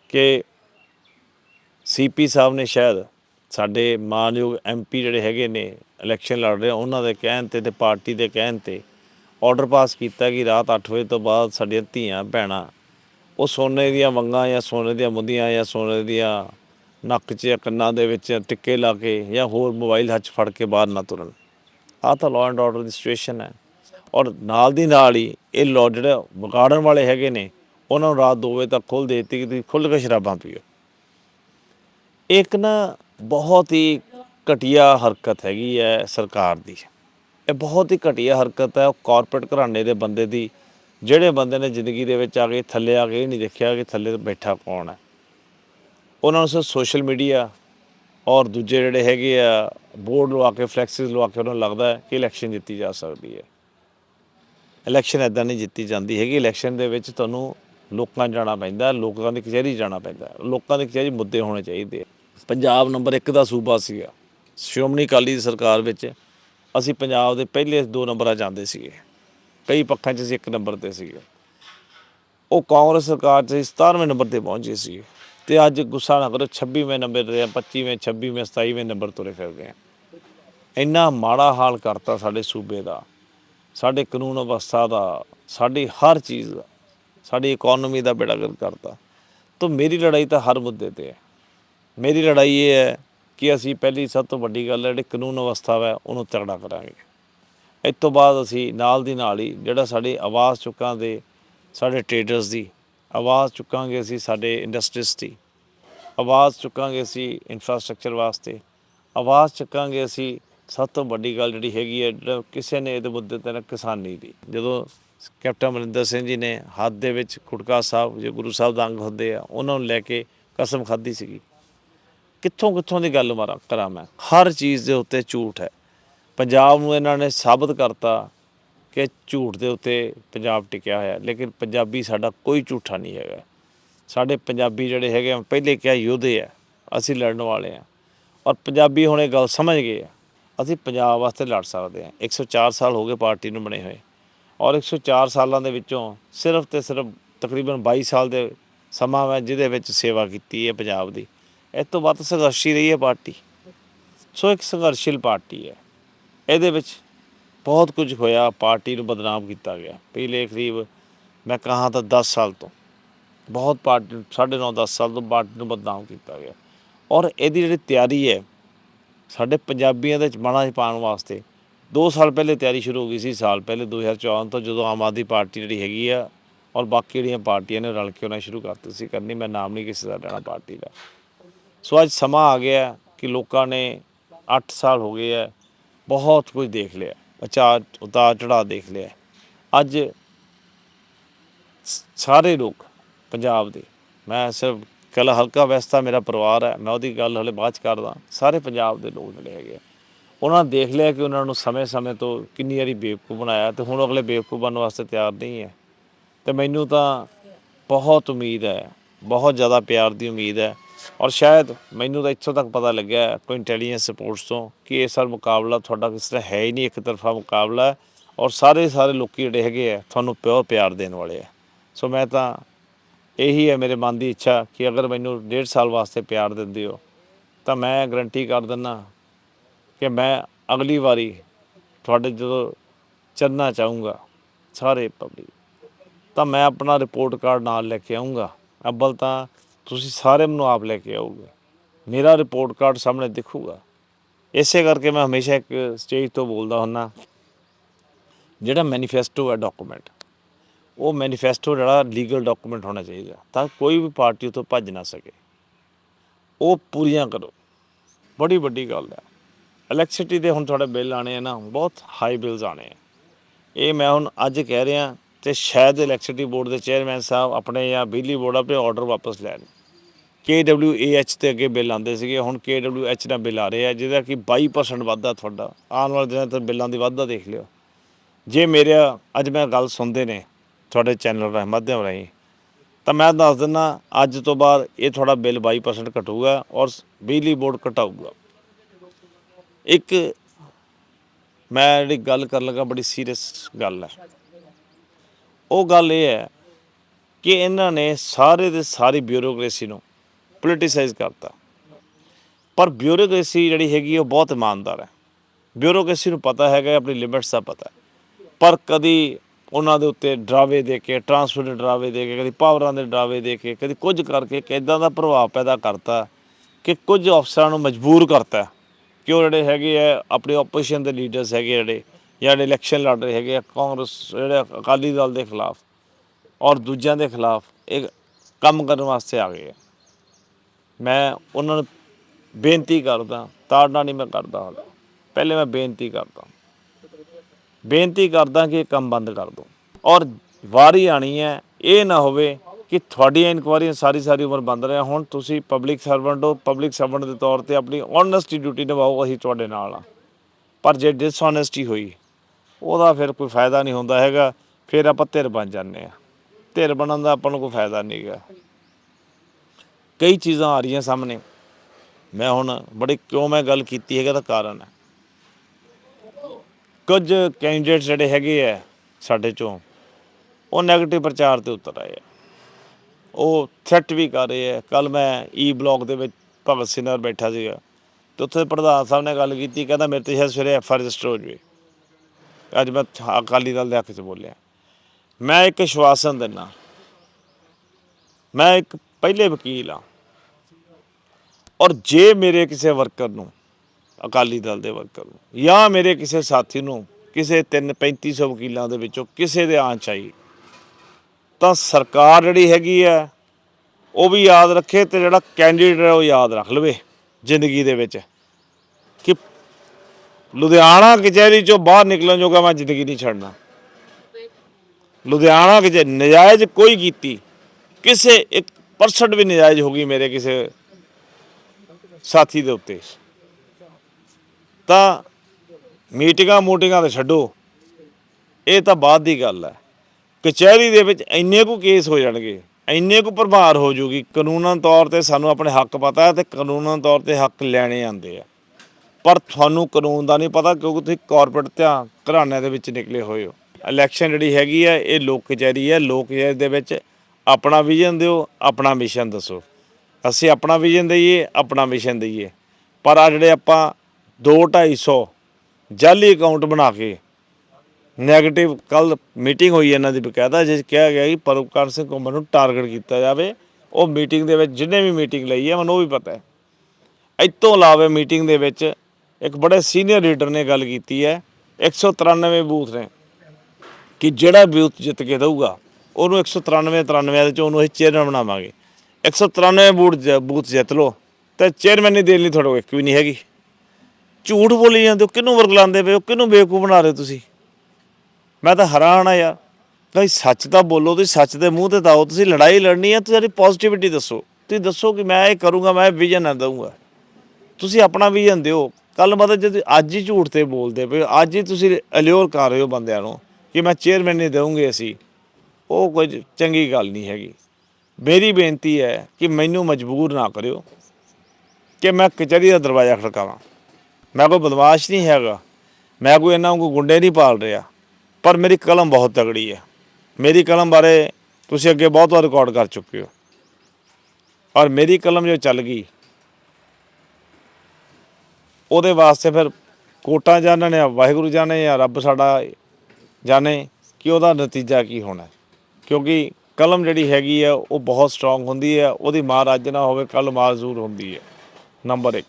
ਕਿ ਸੀਪੀ ਸਾਹਿਬ ਨੇ ਸ਼ਾਇਦ ਸਾਡੇ ਮਾਨਯੋਗ ਐਮਪੀ ਜਿਹੜੇ ਹੈਗੇ ਨੇ ਇਲੈਕਸ਼ਨ ਲੜ ਰਹੇ ਉਹਨਾਂ ਦੇ ਕਹਿਣ ਤੇ ਤੇ ਪਾਰਟੀ ਦੇ ਕਹਿਣ ਤੇ ਆਰਡਰ ਪਾਸ ਕੀਤਾ ਕਿ ਰਾਤ 8 ਵਜੇ ਤੋਂ ਬਾਅਦ ਸਾਡੀਆਂ ਧੀਆਂ, ਭੈਣਾਂ, ਉਹ ਸੋਨੇ ਦੀਆਂ ਵੰਗਾਂ ਜਾਂ ਸੋਨੇ ਦੀਆਂ ਮੁੰਦੀਆਂ ਜਾਂ ਸੋਨੇ ਦੀਆਂ ਨੱਕ 'ਚ ਜਾਂ ਕੰਨਾਂ ਦੇ ਵਿੱਚ ਟਿੱਕੇ ਲਾ ਕੇ ਜਾਂ ਹੋਰ ਮੋਬਾਈਲ ਹੱਥ 'ਚ ਫੜ ਕੇ ਬਾਹਰ ਨਾ ਤੁਰਨ। ਆਹ ਤਾਂ ਲਾਅ ਐਂਡ ਆਰਡਰ ਦੀ ਸਿਚੁਏਸ਼ਨ ਹੈ। ਔਰ ਨਾਲ ਦੀ ਨਾਲ ਹੀ ਇਹ ਲਾਅ ਜਿਹੜੇ ਵਿਗਾੜਨ ਵਾਲੇ ਹੈਗੇ ਨੇ, ਉਹਨਾਂ ਨੂੰ ਰਾਤ 2 ਵਜੇ ਤੱਕ ਖੋਲ ਦੇ ਦਿੱਤੀ ਕਿ ਤੁਸੀਂ ਖੁੱਲ੍ਹ ਕੇ ਸ਼ਰਾਬਾਂ ਪੀਓ। ਇੱਕ ਨਾ ਬਹੁਤ ਹੀ ਘਟੀਆ ਹਰਕਤ ਹੈਗੀ ਹੈ ਸਰਕਾਰ ਦੀ। ਇਹ ਬਹੁਤ ਹੀ ਘਟੀਆ ਹਰਕਤ ਹੈ, ਉਹ ਕਾਰਪੋਰੇਟ ਘਰਾਣੇ ਦੇ ਬੰਦੇ ਦੀ, ਜਿਹੜੇ ਬੰਦੇ ਨੇ ਜ਼ਿੰਦਗੀ ਦੇ ਵਿੱਚ ਆ ਕੇ ਥੱਲੇ ਆ ਕੇ ਇਹ ਨਹੀਂ ਦੇਖਿਆ ਕਿ ਥੱਲੇ ਬੈਠਾ ਕੌਣ ਹੈ। ਉਹਨਾਂ ਨੂੰ ਸਿਰਫ ਸੋਸ਼ਲ ਮੀਡੀਆ ਔਰ ਦੂਜੇ ਜਿਹੜੇ ਹੈਗੇ ਆ ਬੋਰਡ ਲਵਾ ਕੇ ਫਲੈਕਸਿਸ ਲਵਾ ਕੇ ਉਹਨਾਂ ਨੂੰ ਲੱਗਦਾ ਹੈ ਕਿ ਇਲੈਕਸ਼ਨ ਜਿੱਤੀ ਜਾ ਸਕਦੀ ਹੈ। ਇਲੈਕਸ਼ਨ ਐਦਾਂ ਨਹੀਂ ਜਿੱਤੀ ਜਾਂਦੀ ਹੈਗੀ ਇਲੈਕਸ਼ਨ ਦੇ ਵਿੱਚ ਤੁਹਾਨੂੰ ਲੋਕਾਂ ਜਾਣਾ ਪੈਂਦਾ, ਲੋਕਾਂ ਦੀ ਕਚਹਿਰੀ ਜਾਣਾ ਪੈਂਦਾ, ਲੋਕਾਂ ਦੀ ਕਚਹਿਰੀ ਮੁੱਦੇ ਹੋਣੇ ਚਾਹੀਦੇ ਪੰਜਾਬ ਨੰਬਰ 1 ਦਾ ਸੂਬਾ ਸੀਗਾ, ਸ਼੍ਰੋਮਣੀ ਅਕਾਲੀ ਦੀ ਸਰਕਾਰ ਵਿੱਚ ਅਸੀਂ ਪੰਜਾਬ ਦੇ ਪਹਿਲੇ ਦੋ ਨੰਬਰਾਂ ਜਾਂਦੇ ਸੀਗੇ। ਕਈ ਪੱਖਾਂ 'ਚ ਅਸੀਂ ਇੱਕ ਨੰਬਰ ਤੇ ਸੀਗੇ। ਉਹ ਕਾਂਗਰਸ ਸਰਕਾਰ 'ਚ ਅਸੀਂ 17ਵੇਂ ਨੰਬਰ ਤੇ ਪਹੁੰਚੇ ਸੀ। ਤੇ ਅੱਜ ਗੁੱਸਾ ਨਾ ਕਰੋ 26ਵੇਂ ਨੰਬਰ ਤੇ ਆ 25ਵੇਂ 26ਵੇਂ 27ਵੇਂ ਨੰਬਰ ਤੁਰੇ ਫਿਰਦੇ ਆ। ਇੰਨਾ ਮਾੜਾ ਹਾਲ ਕਰਤਾ ਸਾਡੇ ਸੂਬੇ ਦਾ, ਸਾਡੇ ਕਾਨੂੰਨ ਅਵਸਥਾ ਦਾ, ਸਾਡੀ ਹਰ ਚੀਜ਼ ਦਾ, ਸਾਡੀ ਇਕਨੋਮੀ ਦਾ ਬੇੜਾ ਗਰਕ ਕਰਤਾ। ਤਾਂ ਮੇਰੀ ਲੜਾਈ ਤਾਂ ਹਰ ਮੁੱਦੇ ਤੇ ਹੈ। ਮੇਰੀ ਲੜਾਈ ਇਹ ਹੈ ਕਿ ਅਸੀਂ ਪਹਿਲੀ ਸਭ ਤੋਂ ਵੱਡੀ ਗੱਲ ਹੈ, ਜਿਹੜੀ ਕਾਨੂੰਨ ਅਵਸਥਾ ਹੈ, ਉਹਨੂੰ ਤਗੜਾ ਕਰਾਂਗੇ। ਇਸ ਤੋਂ ਬਾਅਦ ਅਸੀਂ ਨਾਲ ਦੀ ਨਾਲ ਹੀ ਜਿਹੜਾ ਸਾਡੇ ਆਵਾਜ਼ ਚੁੱਕਾਂ ਦੇ ਸਾਡੇ ਟ੍ਰੇਡਰਸ ਦੀ, ਆਵਾਜ਼ ਚੁੱਕਾਂਗੇ ਅਸੀਂ ਸਾਡੇ ਇੰਡਸਟਰੀਜ਼ ਦੀ, ਆਵਾਜ਼ ਚੁੱਕਾਂਗੇ ਅਸੀਂ ਇਨਫਰਾਸਟ੍ਰਕਚਰ ਵਾਸਤੇ, ਆਵਾਜ਼ ਚੁੱਕਾਂਗੇ ਅਸੀਂ ਸਭ ਤੋਂ ਵੱਡੀ ਗੱਲ ਜਿਹੜੀ ਹੈਗੀ ਹੈ, ਜਿਹੜਾ ਕਿਸੇ ਨੇ ਇਹਦੇ ਮੁੱਦੇ ਤੇ ਨਾ ਕਿਸਾਨੀ ਦੀ। ਜਦੋਂ ਕੈਪਟਨ ਅਮਰਿੰਦਰ ਸਿੰਘ ਜੀ ਨੇ ਹੱਥ ਦੇ ਵਿੱਚ ਖੁਟਕਾ ਸਾਹਿਬ, ਜੇ ਗੁਰੂ ਸਾਹਿਬ ਦਾ ਅੰਗ ਹੁੰਦੇ ਆ, ਉਹਨਾਂ ਨੂੰ ਲੈ ਕੇ ਕਸਮ ਖਾਧੀ ਸੀਗੀ। ਕਿੱਥੋਂ ਕਿੱਥੋਂ ਦੀ ਗੱਲ ਮਾਰਾਂ, ਕਰਾਂ ਮੈਂ? ਹਰ ਚੀਜ਼ ਦੇ ਉੱਤੇ ਝੂਠ ਹੈ। ਪੰਜਾਬ ਨੂੰ ਇਹਨਾਂ ਨੇ ਸਾਬਤ ਕਰਤਾ ਕਿ ਝੂਠ ਦੇ ਉੱਤੇ ਪੰਜਾਬ ਟਿਕਿਆ ਹੋਇਆ ਲੇਕਿਨ ਪੰਜਾਬੀ ਸਾਡਾ ਕੋਈ ਝੂਠਾ ਨਹੀਂ ਹੈਗਾ। ਸਾਡੇ ਪੰਜਾਬੀ ਜਿਹੜੇ ਹੈਗੇ ਆ ਪਹਿਲੇ ਕਿਹਾ ਯੋਧੇ ਆ, ਅਸੀਂ ਲੜਨ ਵਾਲੇ ਆ। ਔਰ ਪੰਜਾਬੀ ਹੁਣ ਇਹ ਗੱਲ ਸਮਝ ਗਏ ਆ, ਅਸੀਂ ਪੰਜਾਬ ਵਾਸਤੇ ਲੜ ਸਕਦੇ ਆ। 104 ਸਾਲ ਹੋ ਗਏ ਪਾਰਟੀ ਨੂੰ ਬਣੇ ਹੋਏ। ਔਰ 104 ਸਾਲਾਂ ਦੇ ਵਿੱਚੋਂ ਸਿਰਫ ਤੇ ਸਿਰਫ ਤਕਰੀਬਨ 22 ਸਾਲ ਦੇ ਸਮਾਂ ਮੈਂ ਜਿਹਦੇ ਵਿੱਚ ਸੇਵਾ ਕੀਤੀ ਹੈ ਪੰਜਾਬ ਦੀ। ਇਸ ਤੋਂ ਵੱਧ ਸੰਘਰਸ਼ੀ ਰਹੀ ਹੈ ਪਾਰਟੀ। ਸੋ ਇੱਕ ਸੰਘਰਸ਼ੀਲ ਪਾਰਟੀ ਹੈ। ਇਹਦੇ ਵਿੱਚ ਬਹੁਤ ਕੁਝ ਹੋਇਆ, ਪਾਰਟੀ ਨੂੰ ਬਦਨਾਮ ਕੀਤਾ ਗਿਆ। ਪਿਛਲੇ ਕਰੀਬ ਮੈਂ ਕਹਾਂ ਤਾਂ 10 ਸਾਲ ਤੋਂ ਬਹੁਤ ਪਾਰਟੀ ਸਾਢੇ ਨੌ 10 ਸਾਲ ਤੋਂ ਪਾਰਟੀ ਨੂੰ ਬਦਨਾਮ ਕੀਤਾ ਗਿਆ। ਔਰ ਇਹਦੀ ਜਿਹੜੀ ਤਿਆਰੀ ਹੈ, ਸਾਡੇ ਪੰਜਾਬੀਆਂ ਦੇ ਵਿੱਚ ਮਨਾਂ 'ਚ ਪਾਉਣ ਵਾਸਤੇ 2 ਸਾਲ ਪਹਿਲੇ ਤਿਆਰੀ ਸ਼ੁਰੂ ਹੋ ਗਈ ਸੀ, ਸਾਲ ਪਹਿਲੇ 2014 ਤੋਂ ਜਦੋਂ ਆਮ ਆਦਮੀ ਪਾਰਟੀ ਜਿਹੜੀ ਹੈਗੀ ਆ, ਔਰ ਬਾਕੀ ਜਿਹੜੀਆਂ ਪਾਰਟੀਆਂ ਨੇ ਰਲ ਕੇ ਉਹਨਾਂ ਸ਼ੁਰੂ ਕਰਤੀ ਸੀ, ਕਰਨੀ ਮੈਂ ਨਾਮ ਨਹੀਂ ਕਿਸੇ ਦਾ ਲੈਣਾ ਪਾਰਟੀ ਦਾ। ਸੋ ਅੱਜ ਸਮਾਂ ਆ ਗਿਆ ਕਿ ਲੋਕਾਂ ਨੇ 8 ਸਾਲ ਹੋ ਗਏ ਆ ਬਹੁਤ ਕੁਝ ਦੇਖ ਲਿਆ, ਉਚਾਰ, ਉਤਾਰ ਚੜਾਅ ਦੇਖ ਲਿਆ। ਅੱਜ ਸਾਰੇ ਲੋਕ ਪੰਜਾਬ ਦੇ, ਮੈਂ ਸਿਰਫ ਕੱਲ ਹਲਕਾ ਵੈਸਤਾ ਮੇਰਾ ਪਰਿਵਾਰ ਹੈ, ਮੈਂ ਉਹਦੀ ਗੱਲ ਹਲੇ ਬਾਅਦ ਚ ਕਰਦਾ, ਸਾਰੇ ਪੰਜਾਬ ਦੇ ਲੋਕ ਜਿਹੜੇ ਹੈਗੇ ਆ, ਉਹਨਾਂ ਨੇ ਦੇਖ ਲਿਆ ਕਿ ਉਹਨਾਂ ਨੂੰ ਸਮੇਂ-ਸਮੇਂ ਤੋਂ ਕਿੰਨੀ ਵਾਰੀ ਬੇਵਕੂਫ ਬਣਾਇਆ ਤੇ ਹੁਣ ਅਗਲੇ ਬੇਵਕੂਫ ਬਣਨ ਵਾਸਤੇ ਤਿਆਰ ਨਹੀਂ ਹੈ। ਤੇ ਮੈਨੂੰ ਤਾਂ ਬਹੁਤ ਉਮੀਦ ਹੈ, ਬਹੁਤ ਜ਼ਿਆਦਾ ਪਿਆਰ ਦੀ ਉਮੀਦ ਹੈ ਔਰ ਸ਼ਾਇਦ ਮੈਨੂੰ ਤਾਂ ਇੱਥੋਂ ਤੱਕ ਪਤਾ ਲੱਗਿਆ ਕੋਈ ਇੰਟੈਲੀਜੈਂਸ ਰਿਪੋਰਟਸ ਤੋਂ ਕਿ ਇਹ ਵਾਰ ਮੁਕਾਬਲਾ ਤੁਹਾਡਾ ਕਿਸ ਤਰ੍ਹਾਂ ਹੈ ਹੀ ਨਹੀਂ, ਇੱਕ ਤਰਫਾ ਮੁਕਾਬਲਾ ਔਰ ਸਾਰੇ ਸਾਰੇ ਲੋਕੀ ਜਿਹੜੇ ਹੈਗੇ ਆ ਤੁਹਾਨੂੰ ਪਿਓਰ ਪਿਆਰ ਦੇਣ ਵਾਲੇ ਆ। ਸੋ ਮੈਂ ਤਾਂ ਇਹੀ ਹੈ ਮੇਰੇ ਮਨ ਦੀ ਇੱਛਾ ਕਿ ਅਗਰ ਮੈਨੂੰ ਡੇਢ ਸਾਲ ਵਾਸਤੇ ਪਿਆਰ ਦਿੰਦੇ ਹੋ, ਤਾਂ ਮੈਂ ਗਰੰਟੀ ਕਰ ਦਿੰਦਾ ਕਿ ਮੈਂ ਅਗਲੀ ਵਾਰੀ ਤੁਹਾਡੇ ਜਦੋਂ ਚਰਨਾ ਚਾਹੂੰਗਾ ਸਾਰੇ ਪਬਲਿਕ ਤਾਂ ਮੈਂ ਆਪਣਾ ਰਿਪੋਰਟ ਕਾਰਡ ਨਾਲ ਲੈ ਕੇ ਆਉਂਗਾ ਅੱਬਲ ਤਾਂ ਤੁਸੀਂ ਸਾਰੇ ਮੈਨੂੰ ਆਪ ਲੈ ਕੇ ਆਓਗੇ। ਮੇਰਾ ਰਿਪੋਰਟ ਕਾਰਡ ਸਾਹਮਣੇ ਦਿਖੂਗਾ। ਇਸੇ ਕਰਕੇ ਮੈਂ ਹਮੇਸ਼ਾ ਇੱਕ ਸਟੇਜ ਤੋਂ ਬੋਲਦਾ ਹੁੰਨਾ ਜਿਹੜਾ ਮੈਨੀਫੈਸਟੋ ਹੈ ਡਾਕੂਮੈਂਟ ਉਹ ਮੈਨੀਫੈਸਟੋ ਜਿਹੜਾ ਲੀਗਲ ਡਾਕੂਮੈਂਟ ਹੋਣਾ ਚਾਹੀਦਾ ਤਾਂ ਕੋਈ ਵੀ ਪਾਰਟੀ ਉਤੋਂ ਭੱਜ ਨਾ ਸਕੇ। ਉਹ ਪੂਰੀਆਂ ਕਰੋ। ਬੜੀ ਵੱਡੀ ਗੱਲ ਹੈ। ਇਲੈਕਟ੍ਰਿਸਿਟੀ ਦੇ ਹੁਣ ਤੁਹਾਡੇ ਬਿੱਲ ਆਣੇ ਆ ਨਾ, ਬਹੁਤ ਹਾਈ ਬਿਲਸ ਆਣੇ ਆ। ਇਹ ਮੈਂ ਹੁਣ ਅੱਜ ਕਹਿ ਰਿਹਾ ਤੇ ਸ਼ਾਇਦ ਇਲੈਕਟ੍ਰਿਸਿਟੀ ਬੋਰਡ ਦੇ ਚੇਅਰਮੈਨ ਸਾਹਿਬ ਆਪਣੇ ਜਾਂ ਬਿਜਲੀ ਬੋਰਡ ਆਪਣੇ ਆਰਡਰ ਵਾਪਸ ਲੈਣ। KWAH ਤੇ ਅੱਗੇ ਬਿੱਲ ਆਉਂਦੇ ਸੀਗੇ, ਹੁਣ KWH ਦਾ ਬਿੱਲ ਆ ਰਿਹਾ ਜਿਹਦਾ ਕਿ 22% ਵਾਧਾ ਤੁਹਾਡਾ। ਆਉਣ ਵਾਲੇ ਦਿਨਾਂ ਤੇ ਬਿੱਲਾਂ ਦੀ ਵਾਧਾ ਦੇਖ ਲਿਓ। ਜੇ ਮੇਰੇ, ਅੱਜ ਮੈਂ ਗੱਲ ਸੁਣਦੇ ਨੇ ਤੁਹਾਡੇ ਚੈਨਲ ਰਾਹੀਂ, ਮਾਧਿਅਮ ਰਾਹੀਂ, ਤਾਂ ਮੈਂ ਦੱਸ ਦਿੰਦਾ ਅੱਜ ਤੋਂ ਬਾਅਦ ਇਹ ਤੁਹਾਡਾ ਬਿੱਲ 22% ਘਟੂਗਾ ਔਰ ਬਿਜਲੀ ਬੋਰਡ ਘਟਾਊਗਾ। ਇੱਕ, ਮੈਂ ਜਿਹੜੀ ਗੱਲ ਕਰਨ ਲੱਗਾ, ਬੜੀ ਸੀਰੀਅਸ ਗੱਲ ਹੈ। ਉਹ ਗੱਲ ਇਹ ਹੈ ਕਿ ਇਹਨਾਂ ਨੇ ਸਾਰੇ ਦੇ ਸਾਰੀ ਬਿਊਰੋਕ੍ਰੇਸੀ ਨੂੰ ਪੋਲਿਟਿਸਾਈਜ਼ ਕਰਤਾ। ਪਰ ਬਿਊਰੋਕ੍ਰੇਸੀ ਜਿਹੜੀ ਹੈਗੀ ਉਹ ਬਹੁਤ ਇਮਾਨਦਾਰ ਹੈ। ਬਿਊਰੋਕ੍ਰੇਸੀ ਨੂੰ ਪਤਾ ਹੈਗਾ, ਆਪਣੀ ਲਿਮਿਟਸ ਦਾ ਪਤਾ ਪਰ ਕਦੀ ਉਹਨਾਂ ਦੇ ਉੱਤੇ ਡਰਾਵੇ ਦੇ ਕੇ ਟਰਾਂਸਫਰ ਦੇ ਡਰਾਵੇ ਦੇ ਕੇ, ਕਦੀ ਪਾਵਰਾਂ ਦੇ ਡਰਾਵੇ ਦੇ ਕੇ, ਕਦੀ ਕੁਝ ਕਰਕੇ ਕਿਦਾਂ ਦਾ ਪ੍ਰਭਾਵ ਪੈਦਾ ਕਰਤਾ ਕਿ ਕੁਝ ਅਫਸਰਾਂ ਨੂੰ ਮਜਬੂਰ ਕਰਤਾ। ਕਿ ਉਹ ਜਿਹੜੇ ਹੈਗੇ ਆ, ਆਪਣੇ ਆਪੋਜੀਸ਼ਨ ਦੇ ਲੀਡਰਸ ਹੈਗੇ ਜਿਹੜੇ, ਜਾਂ ਜਿਹੜੇ ਇਲੈਕਸ਼ਨ ਲੜ ਰਹੇ ਹੈਗੇ ਆ, ਕਾਂਗਰਸ, ਜਿਹੜੇ ਅਕਾਲੀ ਦਲ ਦੇ ਖਿਲਾਫ ਔਰ ਦੂਜਿਆਂ ਦੇ ਖਿਲਾਫ ਇਹ ਕੰਮ ਕਰਨ ਵਾਸਤੇ ਆ ਗਏ ਆ। ਮੈਂ ਉਹਨਾਂ ਨੂੰ ਬੇਨਤੀ ਕਰਦਾ, ਤਾੜਨਾ ਨਹੀਂ ਮੈਂ ਕਰਦਾ ਹਾਲੇ। ਪਹਿਲੇ ਮੈਂ ਬੇਨਤੀ ਕਰਦਾ। ਬੇਨਤੀ ਕਰਦਾ ਕਿ ਇਹ ਕੰਮ ਬੰਦ ਕਰ ਦਿਓ ਔਰ ਵਾਰੀ ਆਣੀ ਹੈ, ਇਹ ਨਾ ਹੋਵੇ ਕਿ ਤੁਹਾਡੀਆਂ ਇਨਕੁਆਰੀਆਂ ਸਾਰੀ ਸਾਰੀ ਉਮਰ ਬੰਦ ਰਹੇ। ਹੁਣ ਤੁਸੀਂ ਪਬਲਿਕ ਸਰਵੈਂਟ ਹੋ ਪਬਲਿਕ ਸਰਵੈਂਟ ਦੇ ਤੌਰ ਤੇ ਆਪਣੀ ਓਨੈਸਟੀ ਡਿਊਟੀ ਨਿਭਾਓ, ਅਸੀਂ ਤੁਹਾਡੇ ਨਾਲ ਆ ਪਰ ਜੇ ਡਿਸਓਨੈਸਟੀ ਹੋਈ, ਉਹਦਾ ਫਿਰ ਕੋਈ ਫਾਇਦਾ ਨਹੀਂ ਹੁੰਦਾ ਹੈਗਾ। ਫਿਰ ਆਪਾਂ ਧਿਰ ਬਣ ਜਾਂਦੇ ਆ ਧਿਰ ਬਣਨ ਦਾ ਆਪਾਂ ਨੂੰ ਕੋਈ ਫਾਇਦਾ ਨਹੀਂਗਾ ਕਈ ਚੀਜ਼ਾਂ ਆ ਰਹੀਆਂ ਸਾਹਮਣੇ। ਮੈਂ ਹੁਣ ਬੜੇ ਕਿਉਂ ਮੈਂ ਗੱਲ ਕੀਤੀ ਹੈਗਾ ਦਾ ਕਾਰਨ ਹੈ। ਕੁਝ ਕੈਂਡੀਡੇਟ ਜਿਹੜੇ ਹੈਗੇ ਆ ਸਾਡੇ ਚੋਂ, ਉਹ 네ਗੇਟਿਵ ਪ੍ਰਚਾਰ ਤੇ ਉਤਰ ਆਏ ਆ। ਉਹ ਥ੍ਰੈਟ ਵੀ ਕਰ ਰਹੇ ਆ। ਕੱਲ ਮੈਂ ਈ ਬਲਾਕ ਦੇ ਵਿੱਚ ਭਗਤ ਸਿੰਘ ਨਾਲ ਬੈਠਾ ਸੀਗਾ ਤੇ ਉੱਥੇ ਪ੍ਰਧਾਨ ਸਾਹਿਬ ਨੇ ਗੱਲ ਕੀਤੀ, ਕਹਿੰਦਾ ਮੇਰੇ ਤੇ ਸ਼ਾਇਦ ਸਵੇਰੇ ਐਫ ਆਰ ਰਜਿਸਟਰ ਹੋ ਜਵੇ। ਅੱਜ ਮੈਂ ਥ- ਅਕਾਲੀ ਦਲ ਦੇ ਹੱਕ 'ਚ ਬੋਲਿਆ। ਮੈਂ ਇੱਕ ਆਸ਼ਵਾਸਨ ਦਿੰਦਾ। ਮੈਂ ਇੱਕ ਪਹਿਲੇ ਵਕੀਲ ਆ ਔਰ ਜੇ ਮੇਰੇ ਕਿਸੇ ਵਰਕਰ ਨੂੰ, ਅਕਾਲੀ ਦਲ ਦੇ ਵਰਕਰ ਨੂੰ, ਜਾਂ ਮੇਰੇ ਕਿਸੇ ਸਾਥੀ ਨੂੰ, ਕਿਸੇ 3 3500 ਵਕੀਲਾਂ ਦੇ ਵਿੱਚੋਂ ਕਿਸੇ ਦੇ ਆਂਚ ਆਈ, ਤਾਂ ਸਰਕਾਰ ਜਿਹੜੀ ਹੈਗੀ ਹੈ, ਉਹ ਵੀ ਯਾਦ ਰੱਖੇ ਤੇ ਜਿਹੜਾ ਕੈਂਡੀਡੇਟ ਹੈ ਉਹ ਯਾਦ ਰੱਖ ਲਵੇ ਜ਼ਿੰਦਗੀ ਦੇ ਵਿੱਚ ਕਿ ਲੁਧਿਆਣਾ ਕਚਹਿਰੀ ਚੋਂ ਬਾਹਰ ਨਿਕਲਣ ਜੋਗਾ ਮੈਂ ਜ਼ਿੰਦਗੀ ਨਹੀਂ ਛੱਡਣਾ। ਲੁਧਿਆਣਾ ਕਿ ਨਜਾਇਜ਼ ਕੋਈ ਕੀਤੀ, ਕਿਸੇ ਇੱਕ ਪਰਸੈਂਟ ਵੀ ਨਜਾਇਜ਼ ਹੋ ਗਈ ਮੇਰੇ ਕਿਸੇ ਸਾਥੀ ਦੇ ਉੱਤੇ। ਤਾਂ ਮੀਟਿੰਗਾਂ ਮੋਟਿੰਗਾਂ ਤੇ ਛੱਡੋ। ਇਹ ਤਾਂ ਬਾਅਦ ਦੀ ਗੱਲ ਹੈ। ਕਚਹਿਰੀ ਦੇ ਵਿੱਚ ਇੰਨੇ ਕੁ ਕੇਸ ਹੋ ਜਾਣਗੇ, ਇੰਨੇ ਕੁ ਪ੍ਰਭਾਰ ਹੋ ਜੂਗੀ। ਕਾਨੂੰਨਾਂ ਤੌਰ ਤੇ ਸਾਨੂੰ ਆਪਣੇ ਹੱਕ ਪਤਾ ਹੈ ਤੇ ਕਾਨੂੰਨਾਂ ਤੌਰ ਤੇ ਹੱਕ ਲੈਣੇ ਆਉਂਦੇ ਆ। ਪਰ ਤੁਹਾਨੂੰ ਕਾਨੂੰਨ ਦਾ ਨਹੀਂ ਪਤਾ ਕਿਉਂਕਿ ਤੁਸੀਂ ਕਾਰਪੋਰੇਟ ਧਿਆਨ ਘਰਾਣਿਆਂ ਦੇ ਵਿੱਚ ਨਿਕਲੇ ਹੋਏ ਹੋ। ਇਲੈਕਸ਼ਨ ਜਿਹੜੀ ਹੈਗੀ ਹੈ, ਇਹ ਲੋਕ ਕਚਹਿਰੀ ਹੈ। ਲੋਕ ਕਚਹਿਰੀ ਦੇ ਵਿੱਚ ਆਪਣਾ ਵਿਜ਼ਨ ਦਿਓ, ਆਪਣਾ ਮਿਸ਼ਨ ਦੱਸੋ। ਅਸੀਂ ਆਪਣਾ ਵਿਜ਼ਨ ਦਈਏ, ਆਪਣਾ ਮਿਸ਼ਨ ਦਈਏ। ਪਰ ਆ ਜਿਹੜੇ ਆਪਾਂ 2 250 ਜਾਲੀ ਅਕਾਊਂਟ ਬਣਾ ਕੇ ਨੈਗੇਟਿਵ ਕੱਲ ਮੀਟਿੰਗ ਹੋਈ ਇਹਨਾਂ ਦੀ ਬਕਾਇਦਾ, ਜਿਸ 'ਚ ਕਿਹਾ ਗਿਆ ਕਿ ਪਰਮਕਾਰ ਸਿੰਘ ਘੁੰਮਣ ਨੂੰ ਟਾਰਗੇਟ ਕੀਤਾ ਜਾਵੇ। ਉਹ ਮੀਟਿੰਗ ਦੇ ਵਿੱਚ ਜਿੰਨੇ ਵੀ ਮੀਟਿੰਗ ਲਈ ਹੈ ਮੈਨੂੰ ਉਹ ਵੀ ਪਤਾ ਹੈ। ਇਹ ਤੋਂ ਇਲਾਵਾ ਮੀਟਿੰਗ ਦੇ ਵਿੱਚ ਇੱਕ ਬੜੇ ਸੀਨੀਅਰ ਲੀਡਰ ਨੇ ਗੱਲ ਕੀਤੀ ਹੈ 193 ਬੂਥ ਨੇ, ਕਿ ਜਿਹੜਾ ਬੂਥ ਜਿੱਤ ਕੇ ਦਊਗਾ, ਉਹਨੂੰ 193 93 ਦੇ ਚ ਉਹਨੂੰ ਅਸੀਂ ਚੇਅਰਮੈਨ ਬਣਾਵਾਂਗੇ। 193 ਬੂਟ ਜ- ਬੂਥ ਜਿੱਤ ਲਓ। ਤੇ ਚੇਅਰਮੈਨ ਨਹੀਂ ਦੇਣ ਲਈ ਤੁਹਾਡੇ ਕੋਲ ਇੱਕ ਵੀ ਨਹੀਂ ਹੈਗੀ। ਝੂਠ ਬੋਲੀ ਜਾਂਦੇ ਹੋ ਕਿਹਨੂੰ ਵਰਗਲਾਉਂਦੇ ਪਏ ਹੋ ਕਿਹਨੂੰ ਬੇਵਕੂਫ ਬਣਾ ਰਹੇ ਹੋ ਤੁਸੀਂ? ਮੈਂ ਤਾਂ ਹੈਰਾਨ ਆ ਯਾਰ। ਭਾਈ ਸੱਚ ਤਾਂ ਬੋਲੋ ਤੁਸੀਂ ਸੱਚ ਦੇ ਮੂੰਹ ਤੇ ਤਾਂ ਆਓ ਤੁਸੀਂ ਲੜਾਈ ਲੜਨੀ ਹੈ ਤੁਸੀਂ ਪੋਜ਼ਿਟਿਵਿਟੀ ਦੱਸੋ। ਤੁਸੀਂ ਦੱਸੋ ਕਿ ਮੈਂ ਇਹ ਕਰੂੰਗਾ ਮੈਂ ਵਿਜ਼ਨ ਨਾ ਦਊਂਗਾ। ਤੁਸੀਂ ਆਪਣਾ ਵਿਜ਼ਨ ਦਿਓ। ਕੱਲ ਮਤਲਬ ਜੇ ਅੱਜ ਹੀ ਝੂਠ ਤੇ ਬੋਲਦੇ ਪਏ ਹੋ, ਅੱਜ ਹੀ ਤੁਸੀਂ ਅਲਿਓਰ ਕਰ ਰਹੇ ਹੋ ਬੰਦਿਆਂ ਨੂੰ ਕਿ ਮੈਂ ਚੇਅਰਮੈਨ ਨਹੀਂ ਦੇਵਾਂਗੇ ਅਸੀਂ। ਉਹ ਕੁਝ ਚੰਗੀ ਗੱਲ ਨਹੀਂ ਹੈਗੀ। ਮੇਰੀ ਬੇਨਤੀ ਹੈ ਕਿ ਮੈਨੂੰ ਮਜਬੂਰ ਨਾ ਕਰਿਓ ਕਿ ਮੈਂ ਕਚਹਿਰੀ ਦਾ ਦਰਵਾਜ਼ਾ ਖੜਕਾਵਾਂ। ਮੈਂ ਕੋਈ ਬਦਮਾਸ਼ ਨਹੀਂ ਹੈਗਾ। ਮੈਂ ਕੋਈ ਇਹਨਾਂ ਨੂੰ ਗੁੰਡੇ ਨਹੀਂ ਪਾਲ ਰਿਹਾ। ਪਰ ਮੇਰੀ ਕਲਮ ਬਹੁਤ ਤਗੜੀ ਹੈ। ਮੇਰੀ ਕਲਮ ਬਾਰੇ ਤੁਸੀਂ ਅੱਗੇ ਬਹੁਤ ਵਾਰ ਰਿਕਾਰਡ ਕਰ ਚੁੱਕੇ ਹੋ। ਔਰ ਮੇਰੀ ਕਲਮ ਜੋ ਚੱਲ ਗਈ, ਉਹਦੇ ਵਾਸਤੇ ਫਿਰ ਕੋਟਾਂ ਜਾਣਨ ਆ, ਵਾਹਿਗੁਰੂ ਜਾਣੇ ਜਾਂ ਰੱਬ ਸਾਡਾ ਜਾਣੇ ਕਿ ਉਹਦਾ ਨਤੀਜਾ ਕੀ ਹੋਣਾ। ਕਿਉਂਕਿ ਕਲਮ ਜਿਹੜੀ ਹੈਗੀ ਆ, ਉਹ ਬਹੁਤ ਸਟਰੋਂਗ ਹੁੰਦੀ ਹੈ ਉਹਦੀ ਮਾਰ ਅੱਜ ਨਾ ਹੋਵੇ, ਕੱਲ ਮਾਰ ਜ਼ਰੂਰ ਹੁੰਦੀ ਹੈ ਨੰਬਰ 1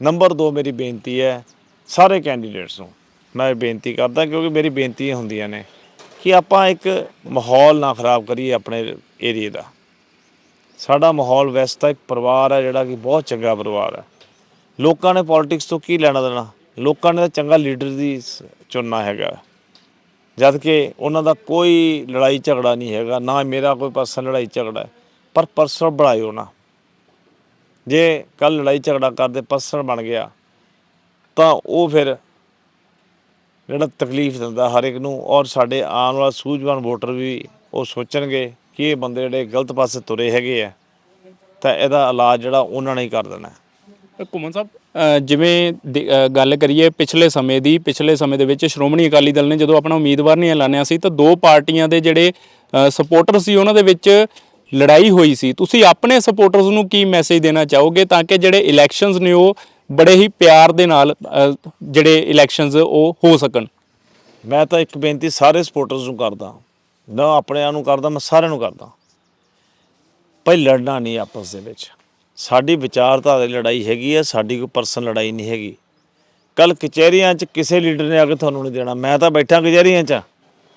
ਨੰਬਰ 2 ਮੇਰੀ ਬੇਨਤੀ ਹੈ, ਸਾਰੇ ਕੈਂਡੀਡੇਟਸ ਨੂੰ ਮੈਂ ਬੇਨਤੀ ਕਰਦਾ, ਕਿਉਂਕਿ ਮੇਰੀ ਬੇਨਤੀਆਂ ਹੁੰਦੀਆਂ ਨੇ ਕਿ ਆਪਾਂ ਇੱਕ ਮਾਹੌਲ ਨਾ ਖਰਾਬ ਕਰੀਏ ਆਪਣੇ ਏਰੀਏ ਦਾ। ਸਾਡਾ ਮਾਹੌਲ ਵੈਸੇ ਤਾਂ ਇੱਕ ਪਰਿਵਾਰ ਹੈ ਜਿਹੜਾ ਕਿ ਬਹੁਤ ਚੰਗਾ ਪਰਿਵਾਰ ਹੈ ਲੋਕਾਂ ਨੇ ਪੋਲਿਟਿਕਸ ਤੋਂ ਕੀ ਲੈਣਾ ਦੇਣਾ? ਲੋਕਾਂ ਨੇ ਤਾਂ ਚੰਗਾ ਲੀਡਰ ਦੀ ਚੁਣਨਾ ਹੈਗਾ। ਜਦ ਕਿ ਉਹਨਾਂ ਦਾ ਕੋਈ ਲੜਾਈ ਝਗੜਾ ਨਹੀਂ ਹੈਗਾ, ਨਾ ਮੇਰਾ ਕੋਈ ਪਰਸਨ ਲੜਾਈ ਝਗੜਾ ਪਰ ਪਰਸਨਲ ਬਣਾਇਓ ਨਾ। ਜੇ ਕੱਲ ਲੜਾਈ ਝਗੜਾ ਕਰਦੇ ਪਰਸਨ ਬਣ ਗਿਆ, ਤਾਂ ਉਹ ਫਿਰ ਜਿਹੜਾ ਤਕਲੀਫ ਦਿੰਦਾ ਹਰ ਇੱਕ ਨੂੰ, ਔਰ ਸਾਡੇ ਆਉਣ ਵਾਲਾ ਸੂਝਵਾਨ ਵੋਟਰ ਵੀ ਉਹ ਸੋਚਣਗੇ ਕਿ ਇਹ ਬੰਦੇ ਜਿਹੜੇ ਗਲਤ ਪਾਸੇ ਤੁਰੇ ਹੈਗੇ ਆ, ਤਾਂ ਇਹਦਾ ਇਲਾਜ ਜਿਹੜਾ ਉਹਨਾਂ ਨੇ ਹੀ ਕਰ ਦੇਣਾ। ਘੁੰਮਣ ਸਾਹਿਬ? ਜਿਵੇਂ ਗੱਲ ਕਰੀਏ ਪਿਛਲੇ ਸਮੇਂ ਦੀ ਪਿਛਲੇ ਸਮੇਂ ਦੇ ਵਿੱਚ ਸ਼੍ਰੋਮਣੀ ਅਕਾਲੀ ਦਲ ਨੇ ਜਦੋਂ ਆਪਣਾ ਉਮੀਦਵਾਰ ਨਹੀਂ ਐਲਾਨਿਆ ਸੀ ਤਾਂ ਦੋ ਪਾਰਟੀਆਂ ਦੇ ਜਿਹੜੇ ਸਪੋਰਟਰ ਸੀ ਉਹਨਾਂ ਦੇ ਵਿੱਚ ਲੜਾਈ ਹੋਈ ਸੀ। ਤੁਸੀਂ ਆਪਣੇ ਸਪੋਰਟਰਸ ਨੂੰ ਕੀ ਮੈਸੇਜ ਦੇਣਾ ਚਾਹੋਗੇ ਤਾਂ ਕਿ ਜਿਹੜੇ ਇਲੈਕਸ਼ਨਸ ਨੇ ਉਹ ਬੜੇ ਹੀ ਪਿਆਰ ਦੇ ਨਾਲ ਜਿਹੜੇ ਇਲੈਕਸ਼ਨਸ ਉਹ ਹੋ ਸਕਣ? ਮੈਂ ਤਾਂ ਇੱਕ ਬੇਨਤੀ ਸਾਰੇ ਸਪੋਰਟਰਸ ਨੂੰ ਕਰਦਾ। ਨਾ ਆਪਣਿਆਂ ਨੂੰ ਕਰਦਾ ਮੈਂ ਸਾਰਿਆਂ ਨੂੰ ਕਰਦਾ। ਭਾਈ ਲੜਨਾ ਨਹੀਂ ਆਪਸ ਦੇ ਵਿੱਚ। ਸਾਡੀ ਵਿਚਾਰਧਾਰਾ ਦੀ ਲੜਾਈ ਹੈਗੀ ਹੈ ਸਾਡੀ ਕੋਈ ਪਰਸਨਲ ਲੜਾਈ ਨਹੀਂ ਹੈਗੀ। ਕੱਲ ਕਚਹਿਰੀਆਂ 'ਚ ਕਿਸੇ ਲੀਡਰ ਨੇ ਆ ਕੇ ਤੁਹਾਨੂੰ ਨਹੀਂ ਦੇਣਾ। ਮੈਂ ਤਾਂ ਬੈਠਾ ਕਚਹਿਰੀਆਂ 'ਚ।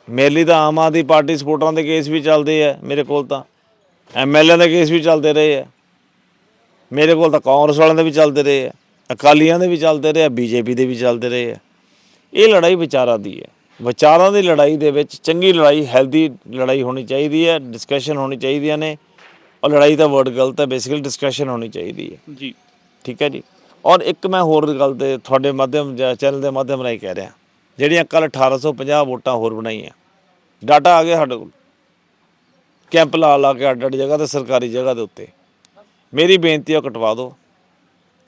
ਮੇਰੇ ਲਈ ਤਾਂ ਆਮ ਆਦਮੀ ਪਾਰਟੀ ਸਪੋਰਟਰਾਂ ਦੇ ਕੇਸ ਵੀ ਚੱਲਦੇ ਆ, ਮੇਰੇ ਕੋਲ ਤਾਂ। ਐਮਐਲਏ ਦੇ ਕੇਸ ਵੀ ਚੱਲਦੇ ਰਹੇ ਆ। ਮੇਰੇ ਕੋਲ ਤਾਂ ਕਾਂਗਰਸ ਵਾਲਿਆਂ ਦੇ ਵੀ ਚੱਲਦੇ ਰਹੇ ਆ, ਅਕਾਲੀਆਂ ਦੇ ਵੀ ਚੱਲਦੇ ਰਹੇ ਆ, ਬੀਜੇਪੀ ਦੇ ਵੀ ਚੱਲਦੇ ਰਹੇ ਆ। ਇਹ ਲੜਾਈ ਵਿਚਾਰਾਂ ਦੀ ਹੈ ਵਿਚਾਰਾਂ ਦੀ ਲੜਾਈ ਦੇ ਵਿੱਚ ਚੰਗੀ ਲੜਾਈ ਹੈਲਦੀ ਲੜਾਈ ਹੋਣੀ ਚਾਹੀਦੀ ਹੈ ਡਿਸਕਸ਼ਨ ਹੋਣੀ ਚਾਹੀਦੀਆਂ ਨੇ। ਔਰ ਲੜਾਈ ਦਾ ਵਰਡ ਗਲਤ ਹੈ ਬੇਸਿਕਲੀ ਡਿਸਕਸ਼ਨ ਹੋਣੀ ਚਾਹੀਦੀ ਹੈ। ਜੀ। ਠੀਕ ਹੈ ਜੀ? ਔਰ ਇੱਕ ਮੈਂ ਹੋਰ ਗੱਲ ਤੇ ਤੁਹਾਡੇ ਮਾਧਿਅਮ ਚੈਨਲ ਦੇ ਮਾਧਿਅਮ ਰਾਹੀਂ ਕਹਿ ਰਿਹਾ। ਜਿਹੜੀਆਂ ਕੱਲ 1850 ਵੋਟਾਂ ਹੋਰ ਬਣਾਈਆਂ। ਡਾਟਾ ਆ ਗਿਆ ਸਾਡੇ ਕੋਲ। ਕੈਂਪ ਲਾ ਲਾ ਕੇ ਅੱਡ ਅੱਡ ਜਗ੍ਹਾ ਤੇ ਸਰਕਾਰੀ ਜਗ੍ਹਾ ਦੇ ਉੱਤੇ। ਮੇਰੀ ਬੇਨਤੀ ਹੈ ਕਟਵਾ ਦਿਓ।